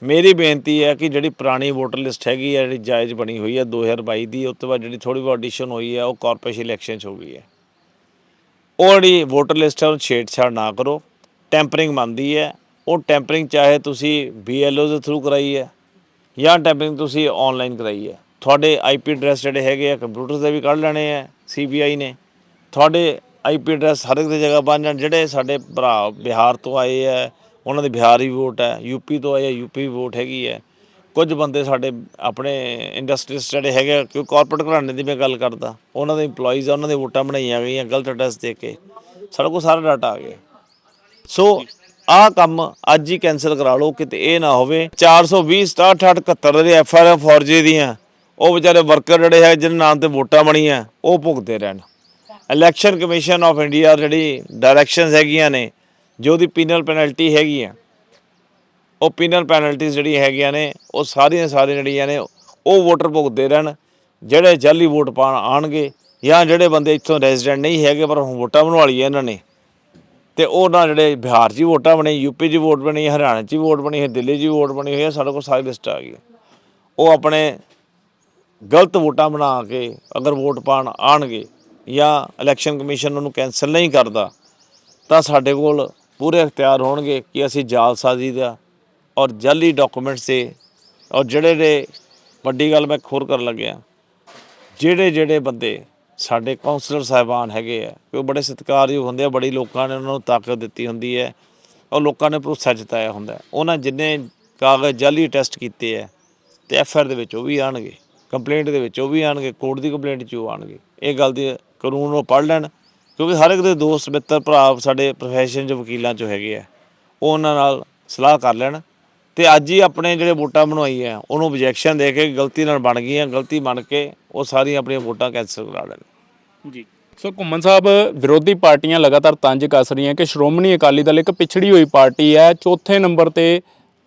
ਮੇਰੀ ਬੇਨਤੀ ਹੈ ਕਿ ਜਿਹੜੀ ਪੁਰਾਣੀ ਵੋਟਰ ਲਿਸਟ ਹੈਗੀ ਹੈ ਜਿਹੜੀ ਜਾਇਜ਼ ਬਣੀ ਹੋਈ ਹੈ 2022 ਦੀ ਉਸ ਤੋਂ ਬਾਅਦ ਜਿਹੜੀ ਥੋੜੀ ਬਹੁਤ ਐਡੀਸ਼ਨ ਹੋਈ ਹੈ ਉਹ ਕਾਰਪੋਰੇਸ਼ਨ ਇਲੈਕਸ਼ਨ 'ਚ ਹੋ ਗਈ ਹੈ। ਉਹ ਜਿਹੜੀ ਵੋਟਰ ਲਿਸਟ ਹੈ ਉਹ ਛੇੜਛਾੜ ਨਾ ਕਰੋ। ਟੈਂਪਰਿੰਗ ਮੰਨਦੀ ਹੈ। ਉਹ ਟੈਂਪਰਿੰਗ ਚਾਹੇ ਤੁਸੀਂ BLO ਦੇ ਥਰੂ ਕਰਾਈ ਹੈ ਜਾਂ ਟੈਂਪਰਿੰਗ ਤੁਸੀਂ ਆਨਲਾਈਨ ਕਰਾਈ ਹੈ। ਤੁਹਾਡੇ ਆਈਪੀ ਐਡਰੈਸ ਜਿਹੜੇ ਹੈਗੇ ਆ ਕੰਪਿਊਟਰ ਦੇ ਵੀ ਕੱਢ ਲੈਣੇ ਆ CBI ਨੇ। ਤੁਹਾਡੇ ਆਈਪੀ ਐਡਰੈਸ ਹਰ ਇੱਕ ਦੀ ਜਗ੍ਹਾ ਬਣ ਜਾਣ। ਜਿਹੜੇ ਸਾਡੇ ਭਰਾ ਬਿਹਾਰ ਤੋਂ ਆਏ ਆ ਉਹਨਾਂ ਦੇ ਬਿਹਾਰ ਹੀ ਵੋਟ ਹੈ ਯੂਪੀ ਤੋਂ ਆਏ ਆ ਯੂਪੀ ਵੀ ਵੋਟ ਹੈਗੀ ਹੈ। ਕੁਝ ਬੰਦੇ ਸਾਡੇ ਆਪਣੇ ਇੰਡਸਟਰੀਸ ਜਿਹੜੇ ਹੈਗੇ ਆ, ਕੋਈ ਕਾਰਪੋਰੇਟ ਘਰਾਣੇ ਦੀ ਮੈਂ ਗੱਲ ਕਰਦਾ ਉਹਨਾਂ ਦੇ EMPLOYEES ਆ ਉਹਨਾਂ ਦੇ ਵੋਟਾਂ ਬਣਾਈਆਂ ਗਈਆਂ ਗਲਤ ਐਡਰੈਸ ਦੇ ਕੇ। ਸਾਡੇ ਕੋਲ ਸਾਰਾ ਡਾਟਾ ਆ ਗਿਆ। ਸੋ ਆਹ ਕੰਮ ਅੱਜ ਹੀ ਕੈਨਸਲ ਕਰਾ ਲਓ, ਕਿਤੇ ਇਹ ਨਾ ਹੋਵੇ। 420 67 71 ਦੇ ਐਫ ਆਰ ਐਫ ਫੌਰਜੀ ਦੀਆਂ। ਉਹ ਵਿਚਾਰੇ ਵਰਕਰ ਜਿਹੜੇ ਹੈ ਜਿਹਨਾਂ ਨਾਮ ਤੇ ਵੋਟਾਂ ਬਣੀਆਂ, ਉਹ ਭੁਗਤੇ ਰਹਿਣ। ਇਲੈਕਸ਼ਨ ਕਮਿਸ਼ਨ ਆਫ ਇੰਡੀਆ ਜਿਹੜੀ ਡਾਇਰੈਕਸ਼ਨਸ ਹੈਗੀਆਂ ਨੇ, ਜੋ ਦੀ ਪੀਨਲ ਪੈਨਲਟੀ ਹੈਗੀ ਆ ਉਹ ਪੀਨਲ ਪੈਨਲਟੀਜ਼ ਜਿਹੜੀਆਂ ਹੈਗੀਆਂ ਨੇ, ਉਹ ਸਾਰੀਆਂ ਸਾਰੀਆਂ ਜਿਹੜੀਆਂ ਨੇ, ਉਹ ਵੋਟਰ ਭੁਗਤਦੇ ਰਹਿਣ। ਜਿਹੜੇ ਜਾਲੀ ਵੋਟ ਪਾਣ ਆਣਗੇ ਜਾਂ ਜਿਹੜੇ ਬੰਦੇ ਇੱਥੋਂ ਰੈਜ਼ੀਡੈਂਟ ਨਹੀਂ ਹੈਗੇ, ਪਰ ਹੁਣ ਵੋਟਾਂ ਬਣਵਾ ਲਈਆਂ ਇਹਨਾਂ ਨੇ ਤੇ ਉਹਨਾਂ ਜਿਹੜੇ ਬਿਹਾਰ 'ਚ ਵੀ ਵੋਟਾਂ ਬਣੀ ਯੂਪੀ 'ਚ ਵੀ ਵੋਟ ਬਣੀ, ਹਰਿਆਣਾ 'ਚ ਵੀ ਵੋਟ ਬਣੀ ਹੈ ਦਿੱਲੀ 'ਚ ਵੀ ਵੋਟ ਬਣੀ ਹੋਈ ਹੈ ਸਾਡੇ ਕੋਲ ਸਾਰੀ ਲਿਸਟ ਆ ਗਈ। ਉਹ ਆਪਣੇ ਗਲਤ ਵੋਟਾਂ ਬਣਾ ਕੇ ਅਗਰ ਵੋਟ ਪਾਣ ਆਣਗੇ ਜਾਂ ਇਲੈਕਸ਼ਨ ਕਮਿਸ਼ਨ ਉਹਨੂੰ ਕੈਨਸਲ ਨਹੀਂ ਕਰਦਾ, ਤਾਂ ਸਾਡੇ ਕੋਲ ਪੂਰੇ ਅਖਤਿਆਰ ਹੋਣਗੇ ਕਿ ਅਸੀਂ ਜਾਲਸਾਜ਼ੀ ਦਾ ਔਰ ਜਾਲੀ ਡਾਕੂਮੈਂਟਸ ਦੇ ਔਰ ਜਿਹੜੇ ਜਿਹੜੇ ਵੱਡੀ ਗੱਲ ਮੈਂ ਖੋਰ ਕਰਨ ਲੱਗਿਆ ਜਿਹੜੇ ਜਿਹੜੇ ਬੰਦੇ ਸਾਡੇ ਕਾਉਂਸਲਰ ਸਾਹਿਬਾਨ ਹੈਗੇ ਆ ਕਿ ਉਹ ਬੜੇ ਸਤਿਕਾਰਯੋਗ ਹੁੰਦੇ ਆ, ਬੜੀ ਲੋਕਾਂ ਨੇ ਉਹਨਾਂ ਨੂੰ ਤਾਕਤ ਦਿੱਤੀ ਹੁੰਦੀ ਹੈ, ਔਰ ਲੋਕਾਂ ਨੇ ਭਰੋਸਾ ਜਤਾਇਆ ਹੁੰਦਾ ਉਹਨਾਂ ਜਿੰਨੇ ਕਾਗਜ਼ ਜਾਲੀ ਟੈਸਟ ਕੀਤੇ ਆ ਤੇ ਐਫ ਆਰ ਦੇ ਵਿੱਚ ਉਹ ਵੀ ਆਣਗੇ ਕੰਪਲੇਂਟ ਦੇ ਵਿੱਚ ਉਹ ਵੀ ਆਣਗੇ ਕੋਰਟ ਦੀ ਕੰਪਲੇਂਟ 'ਚ ਉਹ ਆਣਗੇ ਇਹ ਗੱਲ ਦੀ ਕਾਨੂੰਨ ਉਹ ਪੜ੍ਹ ਲੈਣ, ਕਿਉਂਕਿ ਹਰ ਇੱਕ ਦੇ ਦੋਸਤ, ਮਿੱਤਰ, ਭਰਾ ਸਾਡੇ ਪ੍ਰੋਫੈਸ਼ਨ 'ਚ ਵਕੀਲਾਂ 'ਚ ਹੈਗੇ ਆ, ਉਹ ਉਹਨਾਂ ਨਾਲ ਸਲਾਹ ਕਰ ਲੈਣ ਤੇ ਅੱਜ ਹੀ ਆਪਣੇ ਜਿਹੜੇ ਵੋਟਾਂ ਬਣਵਾਈ ਆ ਉਹਨੂੰ objection ਦੇ ਕੇ ਗਲਤੀ ਨਾਲ ਬਣ ਗਈਆਂ, ਗਲਤੀ ਮੰਨ ਕੇ ਉਹ ਸਾਰੀਆਂ ਆਪਣੀਆਂ ਵੋਟਾਂ ਕੈਂਸਲ ਕਰਾ ਲੈਣ ਜੀ। ਸੋ ਘੁੰਮਨ ਸਾਹਿਬ ਵਿਰੋਧੀ ਪਾਰਟੀਆਂ ਲਗਾਤਾਰ ਤੰਜ ਕੱਸ ਰਹੀਆਂ ਕਿ ਸ਼੍ਰੋਮਣੀ ਅਕਾਲੀ ਦਲ ਇੱਕ ਪਿਛੜੀ ਹੋਈ ਪਾਰਟੀ ਹੈ, ਚੌਥੇ ਨੰਬਰ ਤੇ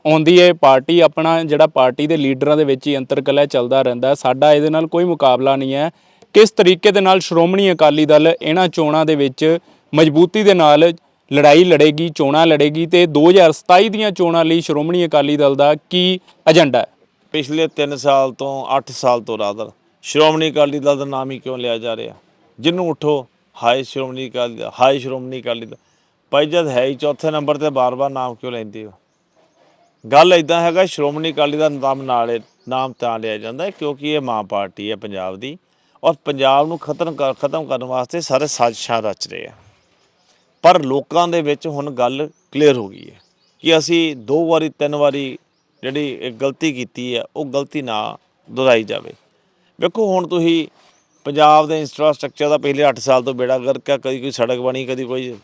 ਆਉਂਦੀ ਹੈ ਪਾਰਟੀ, ਆਪਣਾ ਜਿਹੜਾ ਪਾਰਟੀ ਦੇ ਲੀਡਰਾਂ ਦੇ ਵਿੱਚ ਹੀ ਅੰਤਰਕਲਹ ਚੱਲਦਾ ਰਹਿੰਦਾ ਸਾਡਾ ਇਹਦੇ ਨਾਲ ਕੋਈ ਮੁਕਾਬਲਾ ਨਹੀਂ ਹੈ। ਕਿਸ ਤਰੀਕੇ ਦੇ ਨਾਲ ਸ਼੍ਰੋਮਣੀ ਅਕਾਲੀ ਦਲ ਇਹਨਾਂ ਚੋਣਾਂ ਦੇ ਵਿੱਚ ਮਜ਼ਬੂਤੀ ਦੇ ਨਾਲ ਲੜਾਈ ਲੜੇਗੀ, ਚੋਣਾਂ ਲੜੇਗੀ ਤੇ 2027 ਦੀਆਂ ਚੋਣਾਂ ਲਈ ਸ਼੍ਰੋਮਣੀ ਅਕਾਲੀ ਦਲ ਦਾ ਕੀ ਏਜੰਡਾ ਹੈ? ਪਿਛਲੇ 3 ਸਾਲ ਤੋਂ 8 ਸਾਲ ਤੋਂ ਰਾਦਰ ਸ਼੍ਰੋਮਣੀ ਅਕਾਲੀ ਦਲ ਦਾ ਨਾਮ ਹੀ ਕਿਉਂ ਲਿਆ ਜਾ ਰਿਹਾ? ਜਿਹਨੂੰ ਉਠੋ ਹਾਈ ਸ਼੍ਰੋਮਣੀ ਅਕਾਲੀ ਦਲ ਹਾਈ ਸ਼੍ਰੋਮਣੀ ਅਕਾਲੀ ਦਲ। ਭਾਈ ਜਦ ਹੈ ਹੀ ਚੌਥੇ ਨੰਬਰ ਤੇ ਬਾਰ-ਬਾਰ ਨਾਮ ਕਿਉਂ ਲੈਂਦੇ ਹੋ? ਗੱਲ ਇਦਾਂ ਹੈਗਾ, ਸ਼੍ਰੋਮਣੀ ਅਕਾਲੀ ਦਾ ਨਾਮ ਨਾਲ, ਨਾਮ ਤਾਂ ਲਿਆ ਜਾਂਦਾ ਕਿਉਂਕਿ ਇਹ ਮਾਂ ਪਾਰਟੀ ਹੈ ਪੰਜਾਬ ਦੀ ਔਰ ਪੰਜਾਬ ਨੂੰ ਖਤਮ ਕਰ ਖਤਮ ਕਰਨ ਵਾਸਤੇ ਸਾਰੇ ਸਾਜ਼ਿਸ਼ਾਂ ਰਚ ਰਹੇ ਆ। ਪਰ ਲੋਕਾਂ ਦੇ ਵਿੱਚ ਹੁਣ ਗੱਲ ਕਲੀਅਰ ਹੋ ਗਈ ਹੈ ਕਿ ਅਸੀਂ ਦੋ ਵਾਰੀ, ਤਿੰਨ ਵਾਰੀ ਜਿਹੜੀ ਗਲਤੀ ਕੀਤੀ ਹੈ, ਉਹ ਗਲਤੀ ਨਾ ਦੁਹਰਾਈ ਜਾਵੇ। ਵੇਖੋ, ਹੁਣ ਤੁਸੀਂ ਪੰਜਾਬ ਦੇ ਇੰਫਰਾਸਟ੍ਰਕਚਰ ਦਾ ਪਿਛਲੇ 8 ਸਾਲ ਤੋਂ ਬੇੜਾ ਗਰਕ ਹੈ, ਕਦੀ ਕੋਈ ਸੜਕ ਬਣੀ, ਕਦੀ ਕੋਈ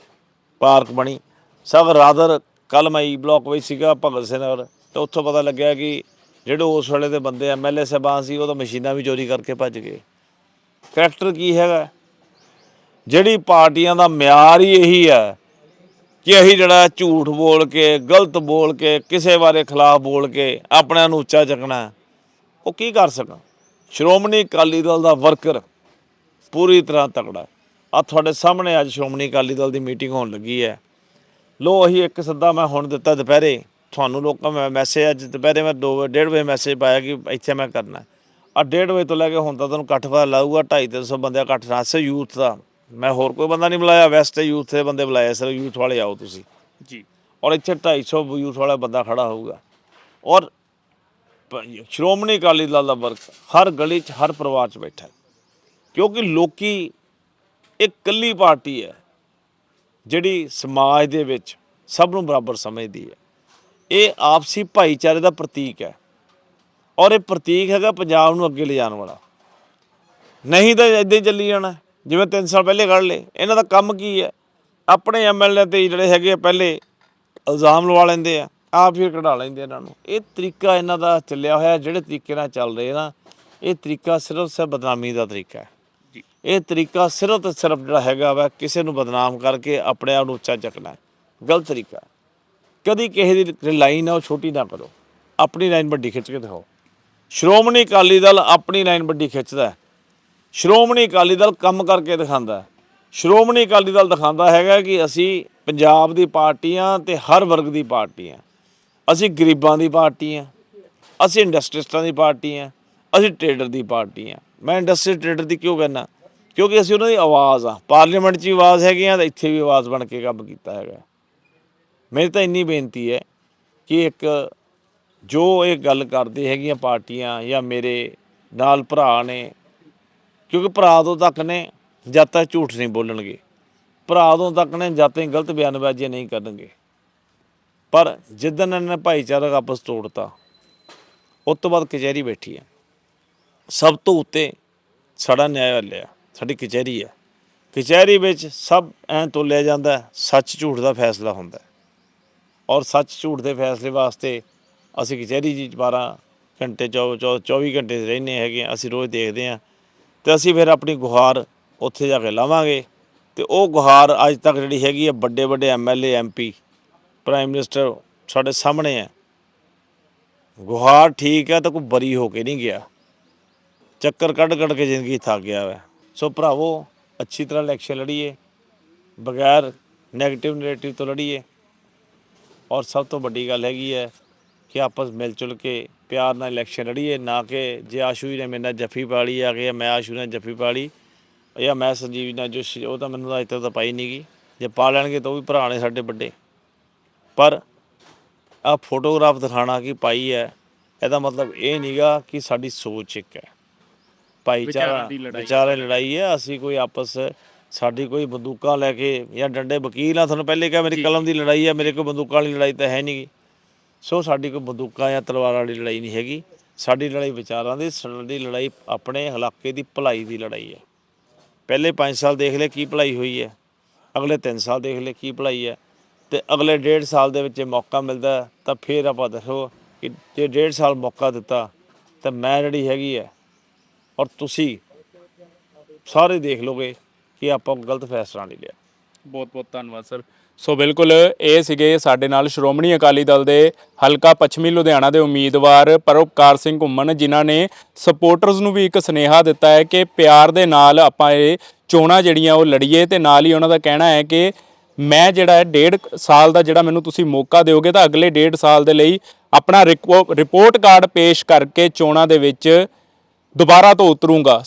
ਪਾਰਕ ਬਣੀ। ਸਭ ਰਾਦਰ ਕੱਲ ਮੈਂ ਈ ਬਲਾਕ ਵਿੱਚ ਸੀਗਾ, ਭਗਤ ਸਿੰਘ ਨਗਰ। ਤੇ ਉੱਥੋਂ ਪਤਾ ਲੱਗਿਆ ਕਿ ਜਿਹੜੇ ਉਸ ਵੇਲੇ ਦੇ ਬੰਦੇ ਐਮਐਲਏ ਸਾਹਿਬਾਨ ਸੀ, ਉਹ ਤਾਂ ਮਸ਼ੀਨਾਂ ਵੀ ਚੋਰੀ ਕਰਕੇ ਭੱਜ ਗਏ। ਕਰੈਕਟਰ ਕੀ ਹੈਗਾ? ਜਿਹੜੀ ਪਾਰਟੀਆਂ ਦਾ ਮਿਆਰ ਹੀ ਇਹੀ ਹੈ ਕਿ ਅਸੀਂ ਜਿਹੜਾ ਝੂਠ ਬੋਲ ਕੇ, ਗਲਤ ਬੋਲ ਕੇ, ਕਿਸੇ ਬਾਰੇ ਖਿਲਾਫ ਬੋਲ ਕੇ ਆਪਣਿਆਂ ਨੂੰ ਉੱਚਾ ਚੱਕਣਾ ਉਹ ਕੀ ਕਰ ਸਕਣ? ਸ਼੍ਰੋਮਣੀ ਅਕਾਲੀ ਦਲ ਦਾ ਵਰਕਰ ਪੂਰੀ ਤਰ੍ਹਾਂ ਤਕੜਾ ਆ ਤੁਹਾਡੇ ਸਾਹਮਣੇ ਅੱਜ ਸ਼੍ਰੋਮਣੀ ਅਕਾਲੀ ਦਲ ਦੀ ਮੀਟਿੰਗ ਹੋਣ ਲੱਗੀ ਹੈ। ਲੋ ਅਸੀਂ ਇੱਕ ਸੱਦਾ ਮੈਂ ਹੁਣ ਦਿੱਤਾ ਦੁਪਹਿਰੇ। ਤੁਹਾਨੂੰ ਲੋਕਾਂ ਮੈਂ ਮੈਸੇਜ ਅੱਜ ਦੁਪਹਿਰੇ ਮੈਂ 2 1:30 ਵਜੇ ਮੈਸੇਜ ਪਾਇਆ ਕਿ ਇੱਥੇ ਮੈਂ ਕਰਨਾ ਆ 1:30 ਵਜੇ ਤੋਂ ਲੈ ਕੇ ਹੁਣ ਤਾਂ ਤੁਹਾਨੂੰ ਇਕੱਠ ਪਤਾ ਲਾਊਗਾ 2.5 300 ਬੰਦੇ ਦਾ ਇਕੱਠ ਨਾਸੇ ਯੂਥ ਦਾ। ਮੈਂ ਹੋਰ ਕੋਈ ਬੰਦਾ ਨਹੀਂ ਬੁਲਾਇਆ ਵੈਸਟ ਯੂਥ ਦੇ ਬੰਦੇ ਬੁਲਾਏ ਸਿਰ ਯੂਥ ਵਾਲੇ ਆਓ ਤੁਸੀਂ। ਜੀ। ਔਰ ਇੱਥੇ 250 ਯੂਥ ਵਾਲਾ ਬੰਦਾ ਖੜਾ ਹੋਊਗਾ। ਔਰ ਸ਼੍ਰੋਮਣੀ ਅਕਾਲੀ ਦਲ ਦਾ ਵਰਕ ਹਰ ਗਲੀ 'ਚ ਹਰ ਪਰਿਵਾਰ 'ਚ ਬੈਠਾ ਕਿਉਂਕਿ ਲੋਕੀ ਇੱਕ ਇਕੱਲੀ ਪਾਰਟੀ ਹੈ ਜਿਹੜੀ ਸਮਾਜ ਦੇ ਵਿੱਚ ਸਭ ਨੂੰ ਬਰਾਬਰ ਸਮਝਦੀ ਹੈ। ਇਹ ਆਪਸੀ ਭਾਈਚਾਰੇ ਦਾ ਪ੍ਰਤੀਕ ਹੈ। ਔਰ ਇਹ ਪ੍ਰਤੀਕ ਹੈਗਾ ਪੰਜਾਬ ਨੂੰ ਅੱਗੇ ਲਿਜਾਣ ਵਾਲਾ। ਨਹੀਂ ਤਾਂ ਇਦਾਂ ਹੀ ਚੱਲੀ ਜਾਣਾ। ਜਿਵੇਂ 3 ਸਾਲ ਪਹਿਲੇ ਕੱਢ ਲਏ ਇਹਨਾਂ ਦਾ ਕੰਮ ਕੀ ਹੈ ਆਪਣੇ ਐਮਐਲਏ ਤੇ ਜਿਹੜੇ ਹੈਗੇ ਆ ਪਹਿਲੇ ਇਲਜ਼ਾਮ ਲਵਾ ਲੈਂਦੇ ਆ ਆਪ ਫਿਰ ਕਢਾ ਲੈਂਦੇ ਇਹਨਾਂ ਨੂੰ ਇਹ ਤਰੀਕਾ ਇਹਨਾਂ ਦਾ ਚੱਲਿਆ ਹੋਇਆ ਜਿਹੜੇ ਤਰੀਕੇ ਨਾਲ ਚੱਲ ਰਹੇ ਨਾ ਇਹ ਤਰੀਕਾ ਸਿਰਫ ਸਿਰਫ ਬਦਨਾਮੀ ਦਾ ਤਰੀਕਾ ਹੈ। ਇਹ ਤਰੀਕਾ ਸਿਰਫ ਤੇ ਸਿਰਫ ਜਿਹੜਾ ਹੈਗਾ ਵਾ ਕਿਸੇ ਨੂੰ ਬਦਨਾਮ ਕਰਕੇ ਆਪਣੇ ਆਪ ਨੂੰ ਉੱਚਾ ਚੱਕਣਾ ਹੈ। ਗਲਤ ਤਰੀਕਾ। ਕਦੀ ਕਿਸੇ ਦੀ ਲਾਈਨ ਆ ਉਹ ਛੋਟੀ ਨਾ ਕਰੋ ਆਪਣੀ ਲਾਈਨ ਵੱਡੀ ਖਿੱਚ ਕੇ ਦਿਖਾਓ ਸ਼੍ਰੋਮਣੀ ਅਕਾਲੀ ਦਲ ਆਪਣੀ ਲਾਈਨ ਵੱਡੀ ਖਿੱਚਦਾ ਹੈ ਸ਼੍ਰੋਮਣੀ ਅਕਾਲੀ ਦਲ ਕੰਮ ਕਰਕੇ ਦਿਖਾਉਂਦਾ ਸ਼੍ਰੋਮਣੀ ਅਕਾਲੀ ਦਲ ਦਿਖਾਉਂਦਾ ਹੈਗਾ ਕਿ ਅਸੀਂ ਪੰਜਾਬ ਦੀ ਪਾਰਟੀਆਂ ਤੇ ਹਰ ਵਰਗ ਦੀ ਪਾਰਟੀਆਂ ਅਸੀਂ ਗਰੀਬਾਂ ਦੀ ਪਾਰਟੀ ਆ ਅਸੀਂ ਇੰਡਸਟਰੀਸਟਾਂ ਦੀ ਪਾਰਟੀ ਆ ਅਸੀਂ ਟ੍ਰੇਡਰ ਦੀ ਪਾਰਟੀ ਆ ਮੈਂ ਇੰਡਸਟਰੀ ਟ੍ਰੇਡਰ ਦੀ ਕਿਉਂ ਕਹਿੰਦਾ? ਕਿਉਂਕਿ ਅਸੀਂ ਉਹਨਾਂ ਦੀ ਆਵਾਜ਼ ਆ ਪਾਰਲੀਮੈਂਟ 'ਚ ਵੀ ਆਵਾਜ਼ ਹੈਗੀ ਆ ਤੇ ਇੱਥੇ ਵੀ ਆਵਾਜ਼ ਬਣ ਕੇ ਕੰਮ ਕੀਤਾ ਹੈਗਾ। ਮੇਰੀ ਤਾਂ ਇੰਨੀ ਬੇਨਤੀ ਹੈ ਕਿ ਇੱਕ ਜੋ ਇਹ ਗੱਲ ਕਰਦੇ ਹੈਗੀਆਂ ਪਾਰਟੀਆਂ ਜਾਂ ਮੇਰੇ ਨਾਲ ਭਰਾ ਨੇ ਕਿਉਂਕਿ ਭਰਾ ਉਦੋਂ ਤੱਕ ਨੇ ਜਦ ਤੱਕ ਝੂਠ ਨਹੀਂ ਬੋਲਣਗੇ। ਭਰਾ ਉਦੋਂ ਤੱਕ ਨੇ ਜਦ ਤੱਕ ਗਲਤ ਬਿਆਨਬਾਜ਼ੀ ਨਹੀਂ ਕਰਨਗੇ। ਪਰ ਜਿੱਦਣ ਇਹਨਾਂ ਨੇ ਭਾਈਚਾਰਕ ਆਪਸ ਤੋੜਤਾ ਉਸ ਤੋਂ ਬਾਅਦ ਕਚਹਿਰੀ ਬੈਠੀ ਹੈ। ਸਭ ਤੋਂ ਉੱਤੇ ਸਾਡਾ ਨਿਆਇਆਲਿਆ ਹੈ, ਸਾਡੀ ਕਚਹਿਰੀ ਆ ਕਚਹਿਰੀ ਵਿੱਚ ਸਭ ਐਂ ਤੋਲਿਆ ਜਾਂਦਾ ਸੱਚ ਝੂਠ ਦਾ ਫੈਸਲਾ ਹੁੰਦਾ ਔਰ ਸੱਚ ਝੂਠ ਦੇ ਫੈਸਲੇ ਵਾਸਤੇ ਅਸੀਂ ਕਚਹਿਰੀ ਜੀ 12 ਘੰਟੇ ਚੌ- ਚੌ- 24 ਘੰਟੇ ਰਹਿੰਦੇ ਹੈਗੇ ਅਸੀਂ ਰੋਜ਼ ਦੇਖਦੇ ਹਾਂ ਤੇ ਅਸੀਂ ਫਿਰ ਆਪਣੀ ਗੁਹਾਰ ਉੱਥੇ ਜਾ ਕੇ ਲਾਵਾਂਗੇ। ਤੇ ਉਹ ਗੁਹਾਰ ਅੱਜ ਤੱਕ ਜਿਹੜੀ ਹੈਗੀ ਹੈ ਵੱਡੇ ਵੱਡੇ ਐਮਐਲਏ ਐਮਪੀ ਪ੍ਰਾਈਮ ਮਿਨਿਸਟਰ ਸਾਡੇ ਸਾਹਮਣੇ ਹੈ ਗੁਹਾਰ ਠੀਕ ਹੈ ਤਾਂ ਕੋਈ ਬਰੀ ਹੋ ਕੇ ਨਹੀਂ ਗਿਆ। ਚੱਕਰ ਕੱਢ ਕੱਢ ਕੇ ਜ਼ਿੰਦਗੀ ਥੱਕ ਗਿਆ ਵੈ। ਸੋ ਭਰਾਵੋ, ਅੱਛੀ ਤਰ੍ਹਾਂ ਇਲੈਕਸ਼ਨ ਲੜੀਏ, ਬਗੈਰ 네ਗੇਟਿਵ ਨੈਰੇਟਿਵ ਤੋਂ ਲੜੀਏ। ਔਰ ਸਭ ਤੋਂ ਵੱਡੀ ਗੱਲ ਹੈਗੀ ਹੈ ਕਿ ਆਪਸ ਮਿਲ ਜੁਲ ਕੇ ਪਿਆਰ ਨਾਲ ਇਲੈਕਸ਼ਨ ਲੜੀਏ ਨਾ ਕਿ ਜੇ ਆਸ਼ੂ ਜੀ ਨੇ ਮੇਰੇ ਨਾਲ ਜੱਫੀ ਪਾਲੀ ਆ ਕੇ ਮੈਂ ਆਸ਼ੂ ਨਾਲ ਜੱਫੀ ਪਾਲੀ ਜਾਂ ਮੈਂ ਸੰਜੀਵ ਨਾਲ ਜੋ ਉਹ ਤਾਂ ਮੈਨੂੰ ਅਜੇ ਤੱਕ ਤਾਂ ਪਾਈ ਨਹੀਂਗੀ ਜੇ ਪਾ ਲੈਣਗੇ ਤਾਂ ਉਹ ਵੀ ਭਰਾ ਨੇ ਸਾਡੇ ਵੱਡੇ। ਪਰ ਆ ਫੋਟੋਗ੍ਰਾਫ ਦਿਖਾਣਾ ਕਿ ਪਾਈ ਹੈ ਇਹਦਾ ਮਤਲਬ ਇਹ ਨਹੀਂਗਾ ਕਿ ਸਾਡੀ ਸੋਚ ਇੱਕ ਹੈ। ਭਾਈਚਾਰਾ ਵਿਚਾਰਾਂ ਲੜਾਈ। ਵਿਚਾਰੇ ਲੜਾਈ ਹੈ ਅਸੀਂ ਕੋਈ ਆਪਸ ਸਾਡੀ ਕੋਈ ਬੰਦੂਕਾਂ ਲੈ ਕੇ ਜਾਂ ਡੰਡੇ ਵਕੀਲ ਆ ਤੁਹਾਨੂੰ ਪਹਿਲੇ ਕਿਹਾ ਮੇਰੀ ਕਲਮ ਦੀ ਲੜਾਈ ਹੈ ਮੇਰੇ ਕੋਲ ਬੰਦੂਕਾਂ ਵਾਲੀ ਲੜਾਈ ਤਾਂ ਹੈ ਨਹੀਂਗੀ ਸੋ ਸਾਡੀ ਕੋਈ ਬੰਦੂਕਾਂ ਜਾਂ ਤਲਵਾਰਾਂ ਵਾਲੀ ਲੜਾਈ ਨਹੀਂ ਹੈਗੀ। ਸਾਡੀ ਲੜਾਈ ਵਿਚਾਰਾਂ ਦੀ, ਸਾਡੀ ਲੜਾਈ ਆਪਣੇ ਇਲਾਕੇ ਦੀ ਭਲਾਈ ਦੀ ਲੜਾਈ ਹੈ। ਪਹਿਲੇ 5 ਸਾਲ ਦੇਖ ਲੈ ਕੀ ਭਲਾਈ ਹੋਈ ਹੈ। ਅਗਲੇ 3 ਸਾਲ ਦੇਖ ਲੈ ਕੀ ਭਲਾਈ ਹੈ। ਤੇ ਅਗਲੇ 1.5 ਸਾਲ ਦੇ ਵਿੱਚ ਮੌਕਾ ਮਿਲਦਾ ਤਾਂ ਫਿਰ ਆਪਾਂ ਦੱਸੋ ਕਿ ਜੇ 1.5 ਸਾਲ ਮੌਕਾ ਦਿੱਤਾ ਤਾਂ ਮੈਂ ਜਿਹੜੀ ਹੈਗੀ ਹੈ ਔਰ ਤੁਸੀਂ ਸਾਰੇ ਦੇਖ ਲੋਗੇ ਕਿ ਆਪਾਂ ਗਲਤ ਫੈਸਲਾ ਨਹੀਂ ਲਿਆ। ਬਹੁਤ ਬਹੁਤ ਧੰਨਵਾਦ, ਸਰ। ਸੋ ਬਿਲਕੁਲ ਇਹ ਸੀਗੇ ਸਾਡੇ ਨਾਲ ਸ਼੍ਰੋਮਣੀ ਅਕਾਲੀ ਦਲ ਦੇ ਹਲਕਾ ਪੱਛਮੀ ਲੁਧਿਆਣਾ ਦੇ ਉਮੀਦਵਾਰ ਪਰਉਪਕਾਰ ਸਿੰਘ ਘੁੰਮਣ, ਜਿਨ੍ਹਾਂ ਨੇ ਸਪੋਰਟਰਸ ਨੂੰ ਵੀ ਇੱਕ ਸੁਨੇਹਾ ਦਿੱਤਾ ਹੈ ਕਿ ਪਿਆਰ ਦੇ ਨਾਲ ਆਪਾਂ ਇਹ ਚੋਣਾਂ ਜਿਹੜੀਆਂ ਉਹ ਲੜੀਏ ਤੇ ਨਾਲ ਹੀ ਉਹਨਾਂ ਦਾ ਕਹਿਣਾ ਹੈ ਕਿ ਮੈਂ ਜਿਹੜਾ ਹੈ ਡੇਢ ਸਾਲ ਦਾ ਜਿਹੜਾ ਮੈਨੂੰ ਤੁਸੀਂ ਮੌਕਾ ਦਿਓਗੇ ਤਾਂ ਅਗਲੇ ਡੇਢ ਸਾਲ ਦੇ ਲਈ ਆਪਣਾ ਰਿਪੋ- ਰਿਪੋਰਟ ਕਾਰਡ ਪੇਸ਼ ਕਰਕੇ ਚੋਣਾਂ ਦੇ ਵਿੱਚ ਦੁਬਾਰਾ ਤੋਂ ਉਤਰੂੰਗਾ।